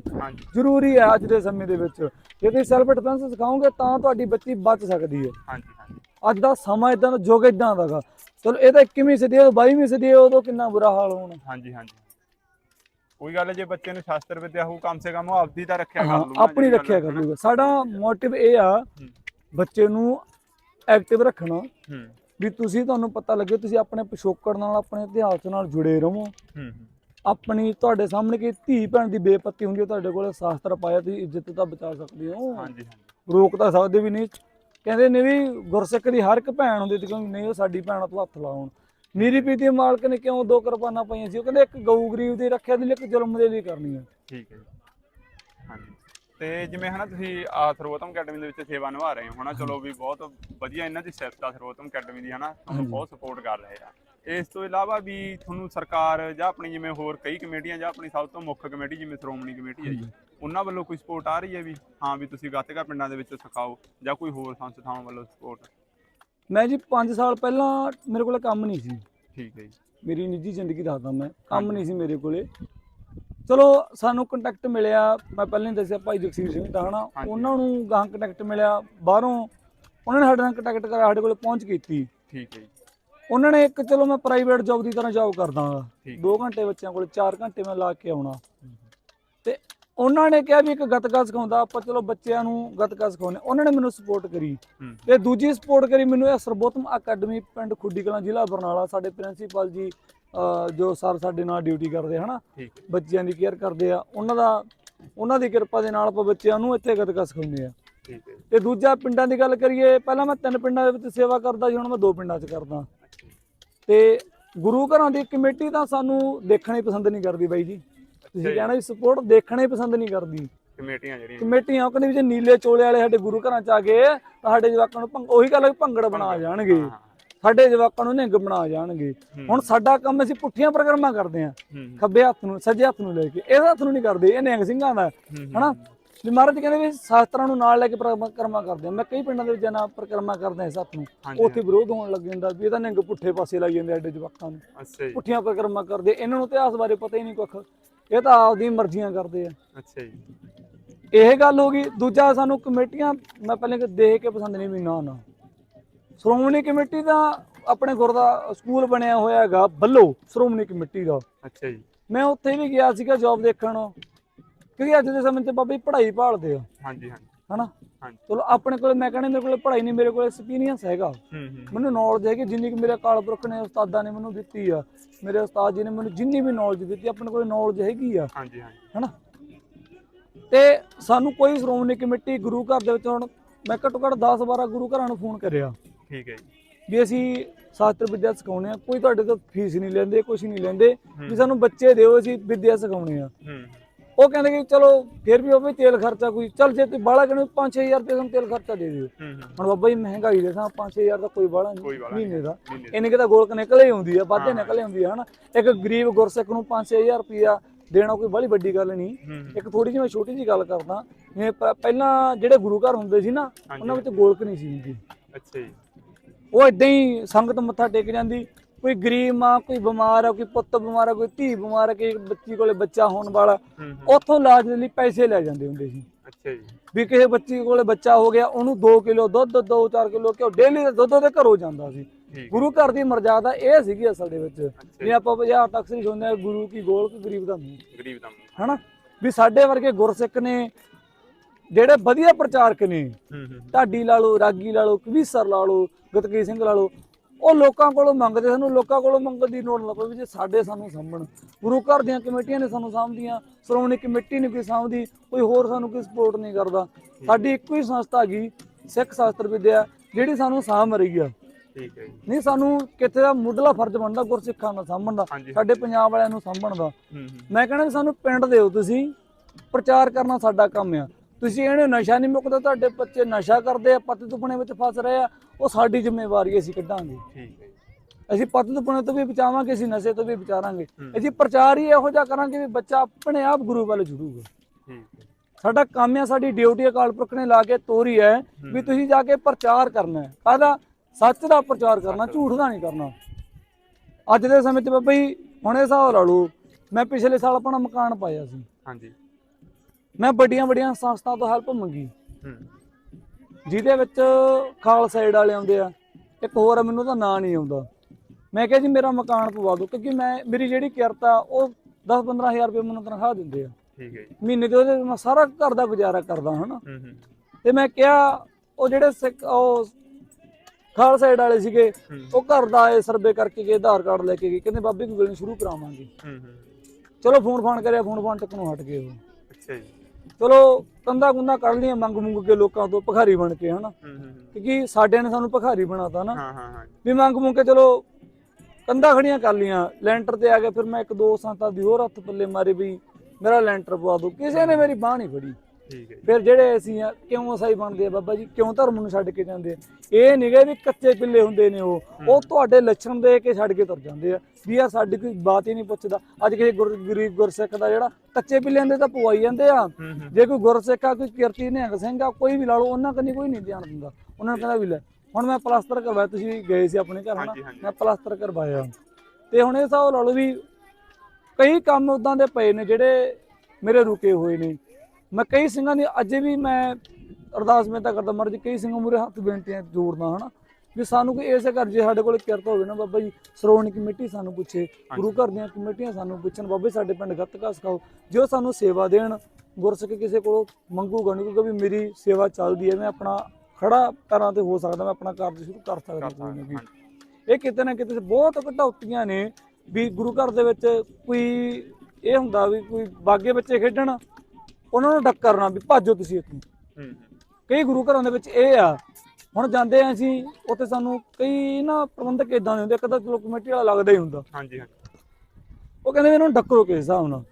ਜ਼ਰੂਰੀ ਹੈ ਅੱਜ ਦੇ ਸਮੇਂ ਦੇ ਵਿੱਚ। ਜੇ ਤੁਸੀਂ ਸੈਲਫ ਡਿਫੈਂਸ ਸਿਖਾਓਗੇ ਤਾਂ ਤੁਹਾਡੀ ਬੱਚੀ ਬਚ ਸਕਦੀ ਹੈ। ਅੱਜ ਦਾ ਸਮਾਂ ਇਦਾਂ ਦਾ ਯੁੱਗ ਇਦਾਂ ਦਾਗਾ ਚਲੋ ਇਹ ਤਾਂ 21ਵੀਂ ਸਦੀ ਹੈ 22ਵੀਂ ਸਦੀ ਹੈ ਉਦੋਂ ਕਿੰਨਾ ਬੁਰਾ ਹਾਲ ਹੋਣਾ। ਹਾਂਜੀ ਹਾਂਜੀ। ਕੋਈ ਗੱਲ ਜੇ ਬੱਚੇ ਨੂੰ ਸ਼ਾਸਤਰ ਵਿਦਿਆ ਹੋ ਕਮ ਸੇ ਕਮ ਉਹ ਆਪਦੀ ਤਾਂ ਰੱਖਿਆ ਕਰ ਹਾਂ ਲੂਗਾ ਆਪਣੀ ਰੱਖਿਆ ਕਰੂਗਾ ਸਾਡਾ ਮੋਟਿਵ ਇਹ ਆ। ਬੱਚੇ ਨੂੰ ਐਕਟਿਵ ਰੱਖਣਾ। ਹੂੰ। ਵੀ ਤੁਸੀਂ ਤੁਹਾਨੂੰ ਪਤਾ ਲੱਗੇ ਤੁਸੀਂ ਆਪਣੇ ਪਿਛੋਕੜ ਨਾਲ ਆਪਣੇ ਇਤਿਹਾਸ ਨਾਲ ਜੁੜੇ ਰਹੋ। ਆਪਣੀ ਤੁਹਾਡੇ ਸਾਹਮਣੇ ਕਿ ਧੀ ਭੈਣ ਦੀ ਬੇਪਤੀ ਹੁੰਦੀ ਹੈ ਤੁਹਾਡੇ ਕੋਲ ਸ਼ਾਸਤਰ ਪਾਇਆ ਤੁਸੀਂ ਇੱਜ਼ਤ ਤਾਂ ਬਚਾ ਸਕਦੇ ਹੋ। ਹਾਂਜੀ ਰੋਕ ਤਾਂ ਸਕਦੇ ਵੀ ਨਹੀਂ। ਕਹਿੰਦੇ ਨੇ ਵੀ ਗੁਰਸਿੱਖ ਦੀ ਹਰ ਇੱਕ ਭੈਣ ਹੁੰਦੀ ਤੇ ਕਿਉਂ ਨਹੀਂ ਉਹ ਸਾਡੀ ਭੈਣ ਤੂੰ ਹੱਥ ਲਾਉਣ ਮੇਰੀ ਪੀਤੀ ਮਾਲਕ ਨੇ ਕਿਉਂ ਦੋ ਕਿਰਪਾਨਾਂ ਪਾਈਆਂ ਸੀ? ਉਹ ਕਹਿੰਦੇ ਇੱਕ ਗਊ ਗਰੀਬ ਦੀ ਰੱਖਿਆ ਦੀ ਲਈ ਇੱਕ ਜ਼ੁਲਮ ਦੇ ਲਈ ਕਰਨੀ ਹੈ ਠੀਕ ਹੈ ਜੀ। ਹਾਂਜੀ। ਤੇ ਜਿਵੇਂ ਹਨਾ ਤੁਸੀਂ ਆ ਸਰਵੋਤਮ ਅਕੈਡਮੀ ਦੇ ਵਿੱਚ ਸੇਵਾ ਨਿਭਾ ਰਹੇ ਹੋ ਹਨਾ? ਚਲੋ ਵੀ ਬਹੁਤ ਵਧੀਆ ਇਹਨਾਂ ਦੀ ਸਿਫਤ ਆ ਸਰਵੋਤਮ ਅਕੈਡਮੀ ਦੀ ਹਨਾ? ਤੁਹਾਨੂੰ। ਬਹੁਤ ਸਪੋਰਟ ਕਰ ਰਹੇ ਆ। ਇਸ ਤੋਂ ਇਲਾਵਾ ਵੀ ਤੁਹਾਨੂੰ ਸਰਕਾਰ ਜਾਂ ਆਪਣੀ ਜਿਵੇਂ ਹੋਰ ਕਈ ਕਮੇਟੀਆਂ ਜਾਂ ਆਪਣੀ ਸਭ ਤੋਂ ਮੁੱਖ ਕਮੇਟੀ ਜਿਵੇਂ ਸ਼੍ਰੋਮਣੀ ਕਮੇਟੀ ਹੈ ਜੀ ਉਹਨਾਂ ਵੱਲੋਂ ਕੋਈ ਸਪੋਰਟ ਆ ਰਹੀ ਹੈ ਵੀ? ਹਾਂ ਵੀ ਤੁਸੀਂ ਗੱਤਕਾ ਪਿੰਡਾਂ ਦੇ ਵਿੱਚ ਸਿਖਾਓ ਜਾਂ ਕੋਈ ਹੋਰ ਸੰਸਥਾਵਾਂ ਵੱਲੋਂ ਸਪੋਰਟ ਮੈਂ ਜੀ 5 ਸਾਲ ਪਹਿਲਾਂ ਮੇਰੇ ਕੋਲ ਕੰਮ ਨਹੀਂ ਸੀ। ਠੀਕ ਹੈ ਜੀ। ਮੇਰੀ ਨਿੱਜੀ ਜ਼ਿੰਦਗੀ ਦੱਸਦਾ ਮੈਂ। ਕੰਮ। ਨਹੀਂ ਸੀ ਮੇਰੇ ਕੋਲੇ। ਚਲੋ ਸਾਨੂੰ ਕੰਟੈਕਟ ਮਿਲਿਆ। ਮੈਂ ਪਹਿਲਾਂ ਹੀ ਦੱਸਿਆ ਭਾਈ ਜਗਸੀਰ ਸਿੰਘ ਦਾ ਹਾਂਜੀ। ਉਹਨਾਂ ਨੂੰ ਗਾਂ ਕੰਟੈਕਟ ਮਿਲਿਆ ਬਾਹਰੋਂ। ਉਹਨਾਂ ਨੇ ਸਾਡੇ ਨਾਲ ਕੰਟੈਕਟ ਕਰਿਆ ਸਾਡੇ ਕੋਲ ਪਹੁੰਚ ਕੀਤੀ। ਠੀਕ ਹੈ ਜੀ। ਉਹਨਾਂ ਨੇ ਇੱਕ ਚਲੋ ਮੈਂ ਪ੍ਰਾਈਵੇਟ ਜੌਬ ਦੀ ਤਰ੍ਹਾਂ ਜੌਬ ਕਰਦਾ। ਹਾਂ। ਠੀਕ 2 ਘੰਟੇ ਬੱਚਿਆਂ ਕੋਲ 4 ਘੰਟੇ ਮੈਂ ਲਾ ਕੇ ਆਉਣਾ। ਤੇ ਉਹਨਾਂ ਨੇ ਕਿਹਾ ਵੀ ਇੱਕ ਗੱਤਕਾ ਸਿਖਾਉਂਦਾ ਆਪਾਂ ਚਲੋ ਬੱਚਿਆਂ ਨੂੰ ਗੱਤਕਾ ਸਿਖਾਉਂਦੇ ਉਹਨਾਂ ਨੇ ਮੈਨੂੰ ਸਪੋਰਟ ਕਰੀ। ਤੇ ਦੂਜੀ ਸਪੋਰਟ ਕਰੀ ਮੈਨੂੰ ਇਹ ਸਰਬੋਤਮ ਅਕੈਡਮੀ ਪਿੰਡ ਖੁੱਡੀ ਕਲਾਂ ਜ਼ਿਲ੍ਹਾ ਬਰਨਾਲਾ ਸਾਡੇ ਪ੍ਰਿੰਸੀਪਲ ਜੀ ਜੋ ਸਰ ਸਾਡੇ ਨਾਲ ਡਿਊਟੀ ਕਰਦੇ ਹਨਾ ਬੱਚਿਆਂ ਦੀ ਕੇਅਰ ਕਰਦੇ ਆ ਉਹਨਾਂ ਦਾ ਉਹਨਾਂ ਦੀ ਕਿਰਪਾ ਦੇ ਨਾਲ ਆਪਾਂ ਬੱਚਿਆਂ ਨੂੰ ਇੱਥੇ ਗੱਤਕਾ ਸਿਖਾਉਂਦੇ ਆ। ਤੇ ਦੂਜਾ ਪਿੰਡਾਂ ਦੀ ਗੱਲ ਕਰੀਏ ਪਹਿਲਾਂ ਮੈਂ ਤਿੰਨ ਪਿੰਡਾਂ ਦੇ ਵਿੱਚ ਸੇਵਾ ਕਰਦਾ ਸੀ ਹੁਣ ਮੈਂ ਦੋ ਪਿੰਡਾਂ 'ਚ ਕਰਦਾ। ਤੇ ਗੁਰੂ ਘਰਾਂ ਦੀ ਕਮੇਟੀ ਤਾਂ ਸਾਨੂੰ ਦੇਖਣਾ ਹੀ ਪਸੰਦ ਨਹੀਂ ਕਰਦੀ ਬਾਈ ਜੀ। ਤੁਸੀਂ। ਕਹਿਣਾ ਵੀ ਸਪੋਰਟ ਦੇਖਣਾ ਹੀ ਪਸੰਦ ਨਹੀਂ ਕਰਦੀ। ਕਮੇਟੀਆਂ ਜਿਹੜੀਆਂ। ਕਮੇਟੀਆਂ ਉਹ ਕਹਿੰਦੇ ਵੀ ਜੇ ਨੀਲੇ ਚੋਲੇ ਵਾਲੇ ਸਾਡੇ ਗੁਰੂ ਘਰਾਂ 'ਚ ਆ ਗਏ ਤਾਂ ਸਾਡੇ ਜਵਾਕਾਂ ਨੂੰ ਉਹੀ ਗੱਲ ਹੈ ਭੰਗੜ ਬਣਾ ਜਾਣਗੇ। ਸਾਡੇ ਜਵਾਕਾਂ ਨੂੰ ਨਿਹੰਗ ਬਣਾ ਜਾਣਗੇ। ਹੁਣ ਸਾਡਾ ਕੰਮ ਅਸੀਂ ਪੁੱਠੀਆਂ ਪ੍ਰਕਰਮਾਂ ਕਰਦੇ ਆਂ ਖੱਬੇ ਹੱਥ ਨੂੰ ਸੱਜੇ ਹੱਥ ਨੂੰ ਲੈ ਕੇ। ਇਹਦੇ ਹੱਥ ਨੂੰ ਨਹੀਂ ਕਰਦੇ ਇਹ ਨਿਹੰਗ ਸਿੰਘਾਂ ਦਾ। ਹਨਾ? ਵੀ ਮਹਾਰਾਜ ਕਹਿੰਦੇ ਵੀ ਸ਼ਾਸਤਰਾਂ ਨੂੰ ਨਾਲ ਲੈ ਕੇ ਪ੍ਰਕਰਮਾ ਕਰਦੇ ਆ ਮੈਂ ਕਈ ਪਿੰਡਾਂ ਦੇ ਵਿੱਚ ਜਾਣਾ ਪ੍ਰਕਰਮਾ ਕਰਦੇ ਆ ਇਸ ਹੱਥ ਨੂੰ। ਉੱਥੇ ਵਿਰੋਧ ਹੋਣ ਲੱਗ ਜਾਂਦਾ ਵੀ ਇਹ ਤਾਂ ਨਿਹੰਗ ਪੁੱਠੇ ਪਾਸੇ ਲਾਈ ਜਾਂਦੇ ਐਡੇ ਜਵਾਕਾਂ ਨੂੰ। ਪੁੱਠੀਆਂ ਪ੍ਰਕਰਮਾ ਕਰਦੇ। ਇਹਨਾਂ ਨੂੰ ਇਤਿਹਾਸ ਬਾਰੇ ਪਤਾ ਹੀ ਨਹੀਂ ਕੁੱਖ। ਇਹ ਤਾਂ ਆਪਦੀਆਂ ਮਰਜ਼ੀਆਂ ਕਰਦੇ ਆ। ਅੱਛਾ ਜੀ। ਇਹ ਗੱਲ ਹੋ ਗਈ। ਦੂਜਾ ਸਾਨੂੰ ਕਮੇਟੀਆਂ ਮੈਂ ਪਹਿਲੇ ਕਿ ਦੇਖ ਕੇ ਪਸੰਦ ਨਹੀਂ ਵੀ ਨਾ ਨਾ। ਸ਼੍ਰੋਮਣੀ ਕਮੇਟੀ ਦਾ ਆਪਣੇ ਗੁਰ ਦਾ ਸਕੂਲ ਬਣਿਆ ਹੋਇਆ ਹੈਗਾ ਬੱਲੋ ਸ਼੍ਰੋਮਣੀ ਕਮੇਟੀ ਦਾ। ਅੱਛਾ ਜੀ। ਮੈਂ ਉੱਥੇ ਵੀ ਗਿਆ ਸੀਗਾ ਜੌਬ ਦੇਖਣ। ਕਿਉਂਕਿ ਅੱਜ ਦੇ ਸਮੇਂ 'ਚ ਬਾਬੇ ਪੜ੍ਹਾਈ ਭਾਲਦੇ ਆ। ਹਾਂਜੀ ਹਾਂਜੀ। ਹਨਾ? ਚਲੋ ਆਪਣੇ ਕੋਲ ਮੈਂ ਕਹਿੰਦਾ ਮੇਰੇ ਕੋਲ ਪੜ੍ਹਾਈ ਨਹੀਂ ਮੇਰੇ ਕੋਲ ਐਕਸਪੀਰੀਅੰਸ ਹੈਗਾ। ਮੈਨੂੰ ਨੌਲੇਜ ਹੈ ਕਿ ਜਿੰਨੀ ਕਿ ਮੇਰੇ ਅਕਾਲ ਪੁਰਖ ਨੇ ਉਸਤਾਦਾਂ ਨੇ ਮੈਨੂੰ ਦਿੱਤੀ ਆ। ਮੇਰੇ ਉਸਤਾਦ ਜੀ ਨੇ ਮੈਨੂੰ ਜਿੰਨੀ ਵੀ ਨੌਲੇਜ ਦਿੱਤੀ ਆਪਣੇ ਕੋਲ ਨੌਲੇਜ ਹੈਗੀ ਆ। ਹਾਂਜੀ ਹਾਂਜੀ। ਹਨਾ? ਤੇ ਸਾਨੂੰ ਕੋਈ ਸ਼੍ਰੋਮਣੀ ਕਮੇਟੀ ਗੁਰੂ ਘਰ ਦੇ ਵਿੱਚ ਹੁਣ ਮੈਂ ਘੱਟੋ ਘੱਟ 10 12 ਗੁਰੂ ਘਰਾਂ ਨੂੰ ਫੋਨ ਕਰਿਆ। ਠੀਕ ਹੈ ਜੀ। ਵੀ ਅਸੀਂ ਸ਼ਾਸਤਰ ਵਿਦਿਆ ਸਿਖਾਉਣੇ ਆ ਕੋਈ ਤੁਹਾਡੇ ਤੋਂ ਫੀਸ ਨਹੀਂ ਲੈਂਦੇ ਕੁਝ ਨਹੀਂ ਲੈਂਦੇ। ਵੀ ਸਾਨੂੰ ਬੱਚੇ ਦਿਓ ਅਸੀਂ ਵਿਦਿਆ ਸਿਖਾਉਣੇ ਆ। ਹੂੰ। ਉਹ ਕਹਿੰਦੇ ਕਿ ਚਲੋ ਫਿਰ ਵੀ ਉਹ ਵੀ ਤੇਲ ਖਰਚਾ ਕੋਈ ਚੱਲ ਜੇ ਤੁਸੀਂ ਬਾਹਲਾ ਕਹਿੰਦੇ 5-6000 ਰੁਪਏ ਸਾਨੂੰ ਤੇਲ ਖਰਚਾ ਦੇ ਦਿਓ। ਹੁਣ ਬਾਬਾ ਜੀ ਮਹਿੰਗਾਈ ਦੇ ਸਾਂ 5-6000 ਦਾ ਕੋਈ ਕੋਈ ਨਹੀਂ ਮਹੀਨੇ ਦਾ। ਇਹਨੇ ਕਿਤਾ ਗੋਲਕ ਨਿਕਲੇ ਹੁੰਦੀ ਆ ਵਾਧੇ। ਨਿਕਲੇ ਹੁੰਦੀ ਆ ਹਨਾ। ਇੱਕ ਗਰੀਬ ਗੁਰਸਿੱਖ ਨੂੰ 5-6000 ਰੁਪਇਆ ਦੇਣਾ ਕੋਈ ਬੜੀ ਵੱਡੀ ਗੱਲ ਨਹੀਂ। ਇੱਕ ਥੋੜੀ ਜਿਹੀ ਮੈਂ ਛੋਟੀ ਜਿਹੀ ਗੱਲ ਕਰਦਾ ਜਿਵੇਂ ਪਹਿਲਾਂ ਜਿਹੜੇ ਗੁਰੂ ਘਰ ਹੁੰਦੇ ਸੀ ਨਾ। ਉਹਨਾਂ ਵਿੱਚ ਗੋਲਕ ਨਹੀਂ ਸੀ ਹੁੰਦੀ। ਅੱਛਾ ਜੀ। ਉਹ ਇਦਾਂ ਹੀ ਸੰਗਤ ਮੱਥਾ ਟੇਕ ਜਾਂਦੀ ਕੋਈ ਗਰੀਬ ਮਾਂ ਕੋਈ ਬਿਮਾਰ ਆ ਕੋਈ ਪੁੱਤ ਬਿਮਾਰ ਆ ਕੋਈ ਧੀ ਬਿਮਾਰ ਆ ਕੋਈ ਬੱਚੀ ਕੋਲੇ ਬੱਚਾ ਹੋਣ ਵਾਲਾ ਉੱਥੋਂ ਇਲਾਜ ਦੇ ਲਈ ਪੈਸੇ ਲੈ ਜਾਂਦੇ ਹੁੰਦੇ ਸੀ। ਅੱਛਾ ਜੀ। ਵੀ ਕਿਸੇ ਬੱਚੀ ਕੋਲੇ ਬੱਚਾ ਹੋ ਗਿਆ ਉਹਨੂੰ 2 ਕਿਲੋ ਦੁੱਧ 2-4 ਕਿਲੋ ਘਿਓ ਡੇਲੀ ਦਾ ਦੁੱਧ ਉਹਦੇ ਘਰੋਂ ਜਾਂਦਾ ਸੀ। ਗੁਰੂ ਘਰ ਦੀ ਮਰਜ਼ਾਦਾ ਇਹ ਸੀਗੀ ਅਸਲ ਦੇ ਵਿੱਚ। ਜੇ। ਆਪਾਂ ਬਾਜ਼ਾਰ ਤੱਕ ਸਹੀ ਸੁਣਦੇ ਆ ਗੁਰੂ ਕੀ ਗੋਲ ਕੀ ਗਰੀਬ ਦਾ ਮੂੰਹ। ਗਰੀਬ ਦਾ ਮੂੰਹ। ਹਨਾ? ਵੀ ਸਾਡੇ ਵਰਗੇ ਗੁਰਸਿੱਖ ਨੇ ਜਿਹੜੇ ਵਧੀਆ ਪ੍ਰਚਾਰਕ ਨੇ ਢਾਡੀ ਲਾ ਲਓ ਰਾਗੀ ਲਾ ਲਓ ਕਵੀਸਰ ਲਾ ਲਓ ਗਤਕੀ ਸਿੰਘ ਲਾ ਲਓ ਉਹ ਲੋਕਾਂ ਕੋਲੋਂ ਮੰਗਦੇ ਸਾਨੂੰ ਲੋਕਾਂ ਕੋਲੋਂ ਮੰਗਣ ਦੀ ਲੋੜ ਨਾ ਪਵੇ ਵੀ ਜੇ ਸਾਡੇ ਸਾਨੂੰ ਸਾਂਭਣ। ਗੁਰੂ ਘਰ ਦੀਆਂ ਕਮੇਟੀਆਂ ਨੇ ਸਾਨੂੰ ਸਾਂਭਦੀਆਂ ਸ਼੍ਰੋਮਣੀ ਕਮੇਟੀ ਨੇ ਕੋਈ ਸਾਂਭਦੀ ਕੋਈ ਹੋਰ ਸਾਨੂੰ ਕੋਈ ਸਪੋਰਟ ਨਹੀਂ ਕਰਦਾ। ਸਾਡੀ ਇੱਕੋ ਹੀ ਸੰਸਥਾ ਹੈਗੀ ਸਿੱਖ ਸ਼ਾਸਤਰ ਵਿਦਿਆ ਜਿਹੜੀ ਸਾਨੂੰ ਸਾਂਭ ਰਹੀ ਆ। ਠੀਕ ਹੈ ਜੀ। ਨਹੀਂ ਸਾਨੂੰ ਕਿਤੇ ਦਾ ਮੁੱਢਲਾ ਫਰਜ਼ ਬਣਦਾ ਗੁਰਸਿੱਖਾਂ ਦਾ ਸਾਂਭਣ ਦਾ ਹਾਂਜੀ। ਸਾਡੇ ਪੰਜਾਬ ਵਾਲਿਆਂ ਨੂੰ ਸਾਂਭਣ ਦਾ। ਹੂੰ ਹੂੰ। ਮੈਂ ਕਹਿੰਦਾ ਵੀ ਸਾਨੂੰ ਪਿੰਡ ਦਿਓ ਤੁਸੀਂ ਪ੍ਰਚਾਰ ਕਰਨਾ ਸਾਡਾ ਕੰਮ ਆ। ਤੁਸੀਂ ਇਹਨੇ ਨਸ਼ਾ ਨਹੀਂ ਮੁੱਕਦਾ ਤੁਹਾਡੇ ਬੱਚੇ ਨਸ਼ਾ ਕਰਦੇ ਆ ਪੱਤ ਦੁਪਣੇ ਵਿੱਚ ਫਸ ਰਹੇ ਆ ਉਹ ਸਾਡੀ ਜ਼ਿੰਮੇਵਾਰੀ ਹੈ, ਅਸੀਂ ਕੱਢਾਂਗੇ। ਠੀਕ ਹੈ ਅਸੀਂ ਪੱਤ ਦੁਪਣੇ ਤੋਂ ਵੀ ਬਚਾਵਾਂਗੇ ਅਸੀਂ ਨਸ਼ੇ ਤੋਂ ਵੀ ਬਚਾਵਾਂਗੇ ਹੂੰ। ਅਸੀਂ ਪ੍ਰਚਾਰ ਹੀ ਇਹੋ ਜਿਹਾ ਕਰਾਂਗੇ ਵੀ ਬੱਚਾ ਆਪਣੇ ਆਪ ਗੁਰੂ ਵੱਲ ਜੁੜੂਗਾ ਠੀਕ ਹੈ। ਸਾਡਾ ਕੰਮ ਆ ਸਾਡੀ ਡਿਊਟੀ ਅਕਾਲ ਪੁਰਖ ਨੇ ਲਾ ਕੇ ਤੋਰੀ ਹੈ ਵੀ ਤੁਸੀਂ ਜਾ ਕੇ ਪ੍ਰਚਾਰ ਕਰਨਾ ਹੈ। ਕਾਹਦਾ ਸੱਚ ਦਾ ਪ੍ਰਚਾਰ ਕਰਨਾ ਝੂਠ ਦਾ ਨਹੀਂ ਕਰਨਾ। ਅੱਜ ਦੇ ਸਮੇਂ 'ਚ ਬਾਬਾ ਜੀ ਹੁਣ ਇਹ ਹਿਸਾਬ ਲਾ ਲਓ ਮੈਂ ਪਿਛਲੇ ਸਾਲ ਆਪਣਾ ਮਕਾਨ ਪਾਇਆ ਸੀ। ਹਾਂਜੀ। ਮੈਂ ਵੱਡੀਆਂ ਵੱਡੀਆਂ ਸੰਸਥਾਵਾਂ ਤੋਂ ਹੈਲਪ ਮੰਗੀ। ਜਿਹਦੇ ਵਿੱਚ ਖਾਲਸਾ ਏਡ ਵਾਲੇ ਆਉਂਦੇ ਆ ਇੱਕ ਹੋਰ ਆ ਮੈਨੂੰ ਤਾਂ ਨਾਂ ਨਹੀਂ ਆਉਂਦਾ। ਮੈਂ ਕਿਹਾ ਜੀ ਮੇਰਾ ਮਕਾਨ ਪਵਾ ਦਿਓ ਕਿਉਂਕਿ ਮੈਂ ਮੇਰੀ ਜਿਹੜੀ ਕਿਰਤ ਆ ਉਹ 10-15000 ਰੁਪਏ ਮੈਨੂੰ ਤਨਖਾਹ ਦਿੰਦੇ ਆ। ਠੀਕ ਹੈ ਜੀ। ਮਹੀਨੇ ਦੇ ਉਹਦੇ ਮੈਂ ਸਾਰਾ ਘਰ ਦਾ ਗੁਜ਼ਾਰਾ ਕਰਦਾ ਹਨਾ? ਤੇ ਮੈਂ ਕਿਹਾ ਉਹ ਜਿਹੜੇ ਸਿੱਖ ਉਹ ਖਾਲਸਾ ਏਡ ਵਾਲੇ ਸੀਗੇ ਉਹ ਘਰ ਦਾ ਇਹ ਸਰਵੇ ਕਰਕੇ ਗਏ ਆਧਾਰ ਕਾਰਡ ਲੈ ਕੇ ਗਏ ਕਹਿੰਦੇ ਬਾਬੇ ਕੋਈ ਗੱਲ ਨਹੀਂ ਸ਼ੁਰੂ ਕਰਾਵਾਂਗੇ। ਹੂੰ ਹੂੰ। ਚਲੋ ਫੋਨ ਫਾਨ ਕਰਿਆ ਫੋਨ ਫਾਨ ਟੱਕਣੋਂ ਹਟ ਗਏ ਉਹ। ਅੱਛਾ ਜੀ। ਚਲੋ ਕੰਦਾ ਕੁੰਦਾ ਕੱਢ ਲਈਆਂ ਮੰਗ ਮੁੰਗ ਕੇ ਲੋਕਾਂ ਤੋਂ ਭਖਾਰੀ ਬਣ ਕੇ ਹਨਾ। ਕਿਉਂਕਿ ਸਾਡਿਆਂ ਨੇ ਸਾਨੂੰ ਭਖਾਰੀ ਬਣਾਤਾ ਨਾ? ਹਾਂ ਵੀ ਮੰਗ ਮੁੰਗ ਕੇ ਚਲੋ ਕੰਦਾ ਖੜੀਆਂ ਕਰ ਲੀਆਂ ਲੈਂਟਰ ਤੇ ਆ ਗਿਆ ਫਿਰ ਮੈਂ ਇੱਕ ਦੋ ਸੰਤਾਂ ਦੀ ਹੋਰ ਹੱਥ ਪੱਲੇ ਮਾਰੇ ਵੀ ਮੇਰਾ ਲੈਂਟਰ ਪਵਾ ਦਿਓ ਕਿਸੇ ਨੇ ਮੇਰੀ ਬਾਹ ਨਹੀਂ ਫੜੀ। ਠੀਕ ਹੈ ਜੀ। ਫਿਰ ਜਿਹੜੇ ਅਸੀਂ ਆ ਕਿਉਂ ਅਸਾਈ ਬਣਦੇ ਆ ਬਾਬਾ ਜੀ? ਕਿਉਂ ਧਰਮ ਨੂੰ ਛੱਡ ਕੇ ਜਾਂਦੇ ਆ? ਇਹ ਨਿਗੇ ਵੀ ਕੱਚੇ ਪਿੱਲੇ ਹੁੰਦੇ ਨੇ ਉਹ। ਉਹ ਤੁਹਾਡੇ ਲੱਛਣ ਦੇ ਕੇ ਛੱਡ ਕੇ ਤੁਰ ਜਾਂਦੇ ਆ। ਵੀ ਆ ਸਾਡੀ ਕੋਈ ਬਾਤ ਹੀ ਨਹੀਂ ਪੁੱਛਦਾ। ਅੱਜ ਕਿਸੇ ਗੁਰ ਗਰੀਬ ਗੁਰਸਿੱਖ ਦਾ ਜਿਹੜਾ ਕੱਚੇ ਪਿੱਲਿਆਂ ਦੇ ਤਾਂ ਪਵਾਈ ਜਾਂਦੇ ਆ। ਜੇ ਕੋਈ ਗੁਰਸਿੱਖ ਆ ਕੋਈ ਕਿਰਤੀ ਨਿਹੰਗ ਸਿੰਘ ਆ ਕੋਈ ਵੀ ਲਾ ਲਓ ਉਹਨਾਂ ਕੰਨੀ ਕੋਈ ਨਹੀਂ ਧਿਆਨ ਦਿੰਦਾ। ਉਹਨਾਂ ਨੂੰ ਕਹਿੰਦਾ ਵੀ ਲੈ ਹੁਣ ਮੈਂ ਪਲਾਸਟਰ ਕਰਵਾਇਆ ਤੁਸੀਂ ਗਏ ਸੀ ਆਪਣੇ ਘਰ ਹਨਾ। ਮੈਂ ਪਲਾਸਟਰ ਕਰਵਾਇਆ। ਤੇ ਹੁਣ ਇਹ ਹਿਸਾਬ ਲਾ ਲਓ ਵੀ ਕਈ ਕੰਮ ਉਦਾਂ ਦੇ ਪਏ ਨੇ ਜਿਹੜੇ ਮੇਰੇ ਰੁਕੇ ਹੋਏ ਨੇ। ਮੈਂ ਕਈ ਸਿੰਘਾਂ ਦੀ ਅਜੇ ਵੀ ਮੈਂ ਅਰਦਾਸ ਮੈਂ ਤਾਂ ਕਰਦਾ ਮਹਾਰਾਜ ਕਈ ਸਿੰਘਾਂ ਮੂਰੇ ਹੱਥ ਬੇਨਤੀਆਂ ਜੋੜਦਾ ਹਨਾ ਵੀ ਸਾਨੂੰ ਕੋਈ ਐਸੇ ਕਰ ਜੇ ਸਾਡੇ ਕੋਲ ਕਿਰਤ ਹੋਵੇ ਨਾ ਬਾਬਾ ਜੀ ਸ਼੍ਰੋਮਣੀ ਕਮੇਟੀ ਸਾਨੂੰ ਪੁੱਛੇ ਗੁਰੂ ਘਰ ਦੀਆਂ ਕਮੇਟੀਆਂ ਸਾਨੂੰ ਪੁੱਛਣ ਬਾਬੇ ਸਾਡੇ ਪਿੰਡ ਗੱਤਕਾ ਸਿਖਾਓ ਜੋ ਸਾਨੂੰ ਸੇਵਾ ਦੇਣ ਗੁਰਸਿੱਖ ਕਿਸੇ ਕੋਲੋਂ ਮੰਗੂਗਾ ਨਹੀਂ ਕਿਉਂਕਿ ਵੀ ਮੇਰੀ ਸੇਵਾ ਚੱਲਦੀ ਹੈ ਮੈਂ ਆਪਣਾ ਖੜਾ ਪੈਰਾਂ ਤੇ ਹੋ ਸਕਦਾ ਮੈਂ ਆਪਣਾ ਕਾਰਜ ਸ਼ੁਰੂ ਕਰ ਸਕਦਾ। ਇਹ ਕਿਤੇ ਨਾ ਕਿਤੇ ਬਹੁਤ ਘਟੌਤੀਆਂ ਨੇ ਵੀ ਗੁਰੂ ਘਰ ਦੇ ਵਿੱਚ ਕੋਈ ਇਹ ਹੁੰਦਾ ਵੀ ਕੋਈ ਬਾਗੇ ਬੱਚੇ ਖੇਡਣ ਉਹਨਾਂ ਨੂੰ ਡੱਕ ਕਰਨਾ ਵੀ ਭਾਜੋ ਤੁਸੀਂ ਇੱਥੋਂ। ਹੂੰ ਹੂੰ। ਕਈ ਗੁਰੂ ਘਰਾਂ ਦੇ ਵਿੱਚ ਇਹ ਆ ਹੁਣ ਜਾਂਦੇ ਆ ਅਸੀਂ ਉੱਥੇ ਸਾਨੂੰ ਕਈ ਨਾ ਪ੍ਰਬੰਧਕ ਇਦਾਂ ਦੇ ਹੁੰਦੇ ਇੱਕ ਤਾਂ ਚਲੋ ਕਮੇਟੀ ਵਾਲਾ ਲੱਗਦਾ ਹੀ ਹੁੰਦਾ। ਹਾਂਜੀ ਹਾਂਜੀ। ਉਹ ਕਹਿੰਦੇ ਵੀ ਇਹਨਾਂ ਨੂੰ ਡੱਕਰੋ ਕਿਸ ਹਿਸਾਬ ਨਾਲ।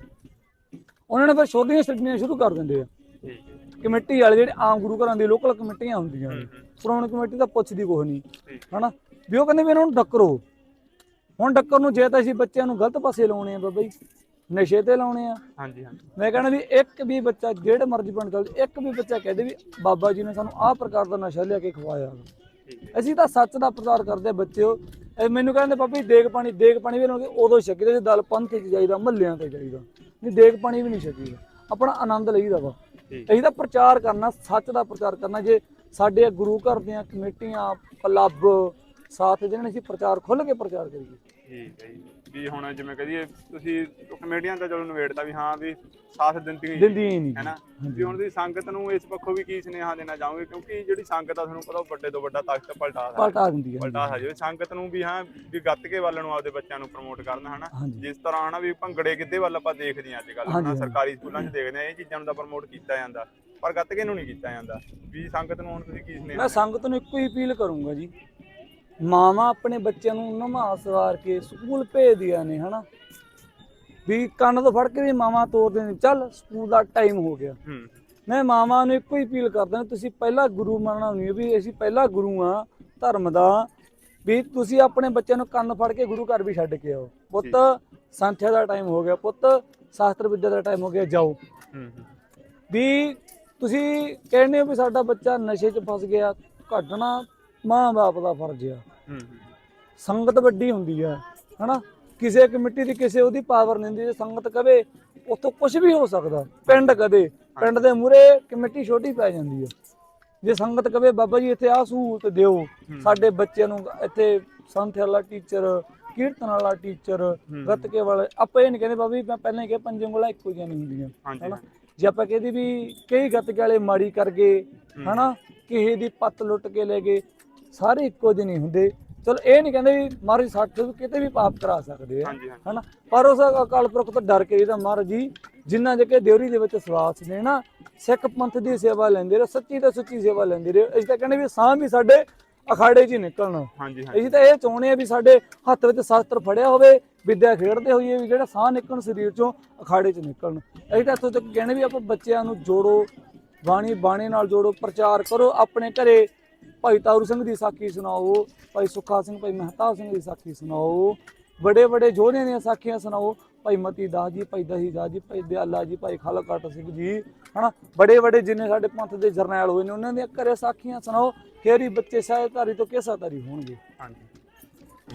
ਉਹਨਾਂ ਨੇ ਫਿਰ ਛੋਟੀਆਂ ਛੱਡਣੀਆਂ ਸ਼ੁਰੂ ਕਰ ਦਿੰਦੇ ਆ। ਠੀਕ ਹੈ। ਕਮੇਟੀ ਵਾਲੇ ਜਿਹੜੇ ਆਮ ਗੁਰੂ ਘਰਾਂ ਦੀ ਲੋਕਲ ਕਮੇਟੀਆਂ ਹੁੰਦੀਆਂ ਨੇ ਸ਼੍ਰੋਮਣੀ ਕਮੇਟੀ ਤਾਂ ਪੁੱਛਦੀ ਕੁਛ ਨਹੀਂ ਹਨਾ? ਵੀ ਉਹ ਕਹਿੰਦੇ ਵੀ ਇਹਨਾਂ ਨੂੰ ਡੱਕਰੋ। ਹੁਣ ਡੱਕਰ ਨੂੰ ਜੇ ਤਾਂ ਅਸੀਂ ਬੱਚਿਆਂ ਨੂੰ ਗਲਤ ਪਾਸੇ ਲਾਉਣੇ ਆ ਬਾਬਾ ਜੀ। ਨਸ਼ੇ ਤੇ ਲਾਉਣੇ ਆ। ਹਾਂਜੀ ਹਾਂਜੀ। ਮੈਂ ਕਹਿੰਦਾ ਵੀ ਇੱਕ ਵੀ ਬੱਚਾ ਜਿਹੜੇ ਮਰਜ਼ੀ ਪਿੰਡ ਚੱਲ ਇੱਕ ਵੀ ਬੱਚਾ ਕਹਦੇ ਵੀ ਬਾਬਾ ਜੀ ਨੇ ਸਾਨੂੰ ਆਹ ਪ੍ਰਕਾਰ ਦਾ ਨਸ਼ਾ ਲਿਆ ਕੇ ਖਵਾਇਆ। ਠੀਕ ਹੈ। ਅਸੀਂ ਤਾਂ ਸੱਚ ਦਾ ਪ੍ਰਚਾਰ ਕਰਦੇ ਆ ਬੱਚਿਓ। ਇਹ ਮੈਨੂੰ ਕਹਿੰਦੇ ਜੀ ਦੇਗ ਪਾਣੀ ਦੇਗ ਪਾਣੀ ਵੀ ਨੂੰ ਉਦੋਂ ਛਕੀਦਾ ਜੇ ਦਲ ਪੰਥ ਚ ਜਾਈਦਾ ਮਹੱਲਿਆਂ ਤੇ ਜਾਈਦਾ। ਨਹੀਂ ਦੇਗ ਪਾਣੀ ਵੀ ਨਹੀਂ ਛਕੀਦਾ ਆਪਣਾ ਆਨੰਦ ਲਈਦਾ ਵਾ। ਠੀਕ। ਅਸੀਂ ਤਾਂ ਪ੍ਰਚਾਰ ਕਰਨਾ ਸੱਚ ਦਾ ਪ੍ਰਚਾਰ ਕਰਨਾ ਜੇ ਸਾਡੇ ਗੁਰੂ ਘਰ ਦੀਆਂ ਕਮੇਟੀਆਂ ਕਲੱਬ ਸਾਥ ਦੇਣ ਅਸੀਂ ਪ੍ਰਚਾਰ ਖੁੱਲ ਕੇ ਪ੍ਰਚਾਰ ਕਰੀਏ। ਠੀਕ ਹੈ ਜੀ। ਵੀ ਹੁਣ ਜਿਵੇਂ ਕਹਦੀਏ ਤੁਸੀਂ ਕਮੇਡੀਆਂ ਤਾਂ ਚਲੋ ਨਵੇੜਤਾ ਵੀ ਹਾਂ ਵੀ ਸਾਥ ਦਿੰਦੀ ਦਿੰਦੀ ਹੀ ਨਹੀਂ ਹੈਨਾ? ਵੀ ਹੁਣ ਤੁਸੀਂ ਸੰਗਤ ਨੂੰ ਇਸ ਪੱਖੋਂ ਵੀ ਕੀ ਸੁਨੇਹਾ ਦੇਣਾ ਚਾਹੋਗੇ? ਕਿਉਂਕਿ ਜਿਹੜੀ ਸੰਗਤ ਆ ਤੁਹਾਨੂੰ ਪਤਾ ਉਹ ਵੱਡੇ ਤੋਂ ਵੱਡਾ ਤਾਕਤ ਪਲਟਾ ਸਕਦੀ ਪਲਟਾ ਦਿੰਦੀ ਹੈ ਪਲਟਾ ਸਕਦੀ ਸੰਗਤ ਨੂੰ ਵੀ ਹਾਂ ਵੀ ਗੱਤਕੇ ਵੱਲ ਨੂੰ ਆਪਦੇ ਬੱਚਿਆਂ ਨੂੰ ਪ੍ਰਮੋਟ ਕਰਨਾ ਹਨਾ? ਜਿਸ ਤਰ੍ਹਾਂ ਹਨਾ ਵੀ ਭੰਗੜੇ ਗਿੱਧੇ ਵੱਲ ਆਪਾਂ ਦੇਖਦੇ ਹਾਂ ਅੱਜ ਕੱਲ੍ਹ ਹਨਾ। ਸਰਕਾਰੀ ਸਕੂਲਾਂ 'ਚ ਦੇਖਦੇ ਆ ਇਹ ਚੀਜ਼ਾਂ ਨੂੰ ਤਾਂ ਪ੍ਰਮੋਟ ਕੀਤਾ ਜਾਂਦਾ। ਪਰ ਗੱਤਕੇ ਨੂੰ ਨਹੀਂ ਕੀਤਾ ਜਾਂਦਾ। ਵੀ ਸੰਗਤ ਨੂੰ ਹੁਣ ਤੁਸੀਂ ਕੀ ਸੁਨੇਹਾ ਮੈਂ ਸੰਗਤ ਨੂੰ ਇੱਕੋ ਹੀ ਅਪੀਲ ਕਰੂੰਗਾ ਜੀ ਮਾਵਾਂ ਆਪਣੇ ਬੱਚਿਆਂ ਨੂੰ ਨਮਾ ਸਵਾਰ ਕੇ ਸਕੂਲ ਭੇਜਦੀਆਂ ਨੇ ਹਨਾ? ਵੀ ਕੰਨ ਤੋਂ ਫੜ ਕੇ ਵੀ ਮਾਵਾਂ ਤੋਰਦੇ ਨੇ। ਚੱਲ ਸਕੂਲ ਦਾ ਟਾਈਮ ਹੋ ਗਿਆ। ਹੂੰ। ਮੈਂ ਮਾਵਾਂ ਨੂੰ ਇੱਕੋ ਹੀ ਅਪੀਲ ਕਰਦਾ ਤੁਸੀਂ ਪਹਿਲਾ ਗੁਰੂ ਮੰਨਣਾ ਨਹੀਂ ਵੀ ਅਸੀਂ ਪਹਿਲਾ ਗੁਰੂ ਆ ਧਰਮ ਦਾ ਵੀ ਤੁਸੀਂ ਆਪਣੇ ਬੱਚਿਆਂ ਨੂੰ ਕੰਨ ਫੜ ਕੇ ਗੁਰੂ ਘਰ ਵੀ ਛੱਡ ਕੇ ਆਓ। ਪੁੱਤ ਸੰਥਿਆ ਦਾ ਟਾਈਮ ਹੋ ਗਿਆ। ਪੁੱਤ ਸ਼ਾਸਤਰ ਵਿਦਿਆ ਦਾ ਟਾਈਮ ਹੋ ਗਿਆ ਜਾਓ। ਵੀ ਤੁਸੀਂ ਕਹਿੰਦੇ ਹੋ ਵੀ ਸਾਡਾ ਬੱਚਾ ਨਸ਼ੇ 'ਚ ਫਸ ਗਿਆ ਘਟਣਾ ਮਾਂ-ਬਾਪ ਦਾ ਫਰਜ਼ ਆ। ਹੂੰ ਸੰਗਤ ਵੱਡੀ ਹੁੰਦੀ ਆ ਹਨਾ? ਕਿਸੇ ਕਮੇਟੀ ਦੀ ਕਿਸੇ ਉਹਦੀ ਪਾਵਰ ਨਹੀਂ ਹੁੰਦੀ ਜੇ ਸੰਗਤ ਕਵੇ ਉੱਥੋਂ ਕੁਝ ਵੀ ਹੋ ਸਕਦਾ ਪਿੰਡ ਕਦੇ ਪਿੰਡ ਦੇ ਮੂਰੇ ਕਮੇਟੀ ਛੋਟੀ ਪੈ ਜਾਂਦੀ ਆ। ਜੇ ਸੰਗਤ ਕਵੇ ਬਾਬਾ ਜੀ ਇੱਥੇ ਆਹ ਸਹੂਲਤ ਦਿਓ ਸਾਡੇ ਬੱਚਿਆਂ ਨੂੰ ਇੱਥੇ ਸੰਥ ਵਾਲਾ ਟੀਚਰ ਕੀਰਤਨ ਵਾਲਾ ਟੀਚਰ ਗੱਤਕੇ ਵਾਲਾ ਆਪਾਂ ਇਹ ਨਹੀਂ ਕਹਿੰਦੇ ਬਾਬਾ ਜੀ ਮੈਂ ਪਹਿਲਾਂ ਹੀ ਕਿਹਾ ਪੰਜੇ ਉਂਗਲਾਂ ਇੱਕੋ ਜਿਹੀਆਂ ਨਹੀਂ ਹੁੰਦੀਆਂ ਹਨਾ? ਜੇ ਆਪਾਂ ਕਹਿੰਦੇ ਵੀ ਕਈ ਗੱਤਕੇ ਵਾਲੇ ਮਾੜੀ ਕਰ ਗਏ ਹਨਾ? ਕਿਸੇ ਦੀ ਪੱਤ ਲੁੱਟ ਕੇ ਲੈ ਗਏ ਸਾਰੇ ਇੱਕੋ ਜਿਹੇ ਨਹੀਂ ਹੁੰਦੇ। ਚਲੋ ਇਹ ਨਹੀਂ ਕਹਿੰਦੇ ਵੀ ਮਹਾਰਾਜ ਤੋਂ ਕਿਤੇ ਵੀ ਪਾਪ ਕਰਾ ਸਕਦੇ ਆ ਹਨਾ? ਪਰ ਉਸ ਅਕਾਲ ਪੁਰਖ ਤੋਂ ਡਰ ਕੇ ਇਹਦਾ ਮਹਾਰਾਜ ਜੀ ਜਿੰਨਾ ਜੇ ਕਿ ਦਿਉਰੀ ਦੇ ਵਿੱਚ ਸਵਾਸ ਨੇ ਨਾ ਸਿੱਖ ਪੰਥ ਦੀ ਸੇਵਾ ਲੈਂਦੇ ਰਹੇ ਸੱਚੀ ਤੇ ਸੁੱਚੀ ਸੇਵਾ ਲੈਂਦੇ ਰਹੇ। ਅਸੀਂ ਤਾਂ ਕਹਿੰਦੇ ਵੀ ਸਾਹ ਵੀ ਸਾਡੇ ਅਖਾੜੇ 'ਚ ਹੀ ਨਿਕਲਣ। ਹਾਂਜੀ ਹਾਂਜੀ। ਅਸੀਂ ਤਾਂ ਇਹ ਚਾਹੁੰਦੇ ਆ ਵੀ ਸਾਡੇ ਹੱਥ ਵਿੱਚ ਸ਼ਸਤਰ ਫੜਿਆ ਹੋਵੇ ਵਿਦਿਆ ਖੇਡਦੇ ਹੋਈਏ ਵੀ ਜਿਹੜਾ ਸਾਹ ਨਿਕਲਣ ਸਰੀਰ 'ਚੋਂ ਅਖਾੜੇ 'ਚ ਨਿਕਲਣ। ਅਸੀਂ ਤਾਂ ਇੱਥੋਂ ਤੱਕ ਕਹਿੰਦੇ ਵੀ ਆਪਾਂ ਬੱਚਿਆਂ ਨੂੰ ਜੋੜੋ ਬਾਣੀ ਬਾਣੇ ਨਾਲ ਜੋੜੋ ਪ੍ਰਚਾਰ ਕਰੋ ਆਪਣੇ ਘਰੇ ਭਾਈ ਤਾਰੂ ਸਿੰਘ ਦੀ ਸਾਖੀ ਸੁਣਾਓ, ਭਾਈ ਸੁੱਖਾ ਸਿੰਘ, ਭਾਈ ਮਹਿਤਾਬ ਸਿੰਘ ਦੀ ਸਾਖੀ ਸੁਣਾਓ ਬੜੇ ਬੜੇ ਜੋਧਿਆਂ ਦੀਆਂ ਸਾਖੀਆਂ ਸੁਣਾਓ, ਭਾਈ ਮਤੀ ਦਾਸ ਜੀ, ਭਾਈ ਦਹੀ ਦਾਸ ਜੀ, ਭਾਈ ਦਿਆਲਾ ਜੀ, ਭਾਈ ਖਾਲਕਾਟ ਸਿੰਘ ਜੀ, ਹਨਾ? ਬੜੇ ਬੜੇ ਜਿੰਨੇ ਸਾਡੇ ਪੰਥ ਦੇ ਜਰਨੈਲ ਹੋਏ ਨੇ, ਉਹਨਾਂ ਦੀਆਂ ਘਰੇ ਸਾਖੀਆਂ ਸੁਣਾਓ, ਫੇਰ ਹੀ ਬੱਚੇ ਸਾਹਿਬਧਾਰੀ ਤੋਂ ਕਿਸਾਧਾਰੀ ਹੋਣਗੇ। ਹਾਂਜੀ।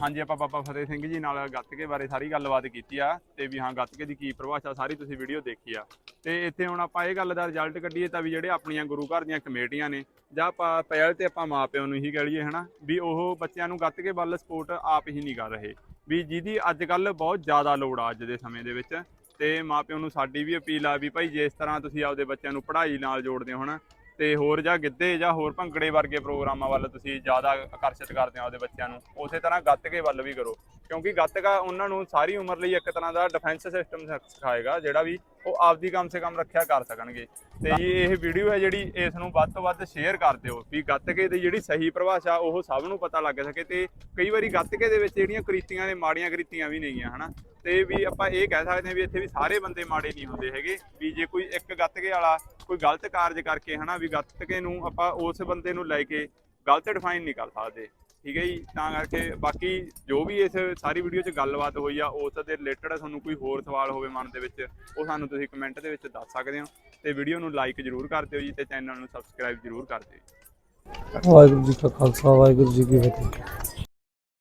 ਹਾਂਜੀ। ਆਪਾਂ ਬਾਬਾ ਫਤਿਹ ਸਿੰਘ ਜੀ ਨਾਲ ਗੱਤਕੇ ਬਾਰੇ ਸਾਰੀ ਗੱਲਬਾਤ ਕੀਤੀ ਆ ਤੇ ਵੀ ਹਾਂ, ਗੱਤਕੇ ਦੀ ਕੀ ਪਰਿਭਾਸ਼ਾ ਸਾਰੀ ਤੁਸੀਂ ਵੀਡੀਓ ਦੇਖੀ ਆ। ਤੇ ਇੱਥੇ ਹੁਣ ਆਪਾਂ ਇਹ ਗੱਲ ਦਾ ਰਿਜ਼ਲਟ ਕੱਢੀਏ ਤਾਂ ਵੀ ਜਿਹੜੇ ਆਪਣੀਆਂ ਗੁਰੂ ਘਰ ਦੀਆਂ ਕਮੇਟੀਆਂ ਨੇ ਜਾਂ ਆਪਾਂ ਪਹਿਲ ਤੇ ਆਪਾਂ ਮਾਪਿਆਂ ਨੂੰ ਇਹੀ ਕਹਿ ਲਈਏ, ਹਨਾ, ਵੀ ਉਹ ਬੱਚਿਆਂ ਨੂੰ ਗੱਤਕੇ ਵੱਲ ਸਪੋਰਟ ਆਪ ਹੀ ਨਹੀਂ ਕਰ ਰਹੇ। ਵੀ ਜਿਹਦੀ ਅੱਜ ਕੱਲ ਬਹੁਤ ਜ਼ਿਆਦਾ ਲੋੜ ਆ ਅੱਜ ਦੇ ਸਮੇਂ ਦੇ ਵਿੱਚ ਤੇ ਮਾਪਿਆਂ ਨੂੰ ਸਾਡੀ ਵੀ ਅਪੀਲ ਆ ਵੀ ਭਾਈ ਜੇ ਇਸ ਤਰ੍ਹਾਂ ਤੁਸੀਂ ਆਪਦੇ ਬੱਚਿਆਂ ਨੂੰ ਪੜ੍ਹਾਈ ਨਾਲ ਜੋੜਦੇ ਹੋ, ਹਨਾ ਤੇ ਹੋਰ ਜਾਂ ਗਿੱਧੇ ਜਾਂ ਹੋਰ ਭੰਗੜੇ ਵਰਗੇ ਪ੍ਰੋਗਰਾਮਾਂ ਵੱਲ ਤੁਸੀਂ ਜ਼ਿਆਦਾ ਆਕਰਸ਼ਿਤ ਕਰਦੇ ਹੋ ਆਪਦੇ ਬੱਚਿਆਂ ਨੂੰ, ਉਸੇ ਤਰ੍ਹਾਂ ਗੱਤਕੇ ਵੱਲ ਵੀ ਕਰੋ। ਕਿਉਂਕਿ ਗੱਤਕਾ ਉਹਨਾਂ ਨੂੰ ਸਾਰੀ ਉਮਰ ਲਈ ਇੱਕ ਤਰ੍ਹਾਂ ਦਾ ਡਿਫੈਂਸ ਸਿਸਟਮ ਸਿਖਾਏਗਾ ਜਿਹੜਾ ਵੀ ਉਹ ਆਪਦੀ ਕਮ ਸੇ ਕਮ ਰੱਖਿਆ ਕਰ ਸਕਣਗੇ। ਤੇ ਜੀ ਇਹ ਵੀਡੀਓ ਹੈ ਜਿਹੜੀ ਇਸ ਨੂੰ ਵੱਧ ਤੋਂ ਵੱਧ ਸ਼ੇਅਰ ਕਰ ਦਿਓ ਵੀ ਗੱਤਕੇ ਦੀ ਜਿਹੜੀ ਸਹੀ ਪਰਿਭਾਸ਼ਾ ਉਹ ਸਭ ਨੂੰ ਪਤਾ ਲੱਗ ਸਕੇ ਤੇ ਕਈ ਵਾਰੀ ਗੱਤਕੇ ਦੇ ਵਿੱਚ ਜਿਹੜੀਆਂ ਕ੍ਰਿਤੀਆਂ ਨੇ ਮਾੜੀਆਂ ਕ੍ਰਿਤੀਆਂ ਵੀ ਨੇਗੀਆਂ ਹਨਾ? ਤੇ ਵੀ ਆਪਾਂ ਇਹ ਕਹਿ ਸਕਦੇ ਹਾਂ ਵੀ ਇੱਥੇ ਵੀ ਸਾਰੇ ਬੰਦੇ ਮਾੜੇ ਨਹੀਂ ਹੁੰਦੇ ਹੈਗੇ ਵੀ ਜੇ ਕੋਈ ਇੱਕ ਗੱਤਕੇ ਵਾਲਾ ਕੋਈ ਗਲਤ ਕਾਰਜ ਕਰਕੇ ਹਨਾ? ਵੀ ਗੱਤਕੇ ਨੂੰ ਆਪਾਂ ਉਸ ਬੰਦੇ ਨੂੰ ਲੈ ਕੇ ਗਲਤ ਡਿਫਾਈਨ ਨਹੀਂ ਕਰ ਸਕਦੇ। ਠੀਕ ਹੈ ਜੀ, ਤਾਂ ਕਰਕੇ ਬਾਕੀ ਜੋ ਵੀ ਇਸ ਸਾਰੀ ਵੀਡੀਓ 'ਚ ਗੱਲਬਾਤ ਹੋਈ ਆ, ਉਸ ਦੇ ਰਿਲੇਟਡ ਤੁਹਾਨੂੰ ਕੋਈ ਹੋਰ ਸਵਾਲ ਹੋਵੇ ਮਨ ਦੇ ਵਿੱਚ, ਉਹ ਸਾਨੂੰ ਤੁਸੀਂ ਕਮੈਂਟ ਦੇ ਵਿੱਚ ਦੱਸ ਸਕਦੇ ਹੋ ਤੇ ਵੀਡੀਓ ਨੂੰ ਲਾਈਕ ਜ਼ਰੂਰ ਕਰ ਦਿਓ ਜੀ ਤੇ ਚੈਨਲ ਨੂੰ ਸਬਸਕ੍ਰਾਈਬ ਜ਼ਰੂਰ ਕਰ ਦਿਓ ਜੀ। ਵਾਹਿਗੁਰੂ ਜੀ ਕਾ ਖਾਲਸਾ, ਵਾਹਿਗੁਰੂ ਜੀ ਕੀ ਫਤਿਹ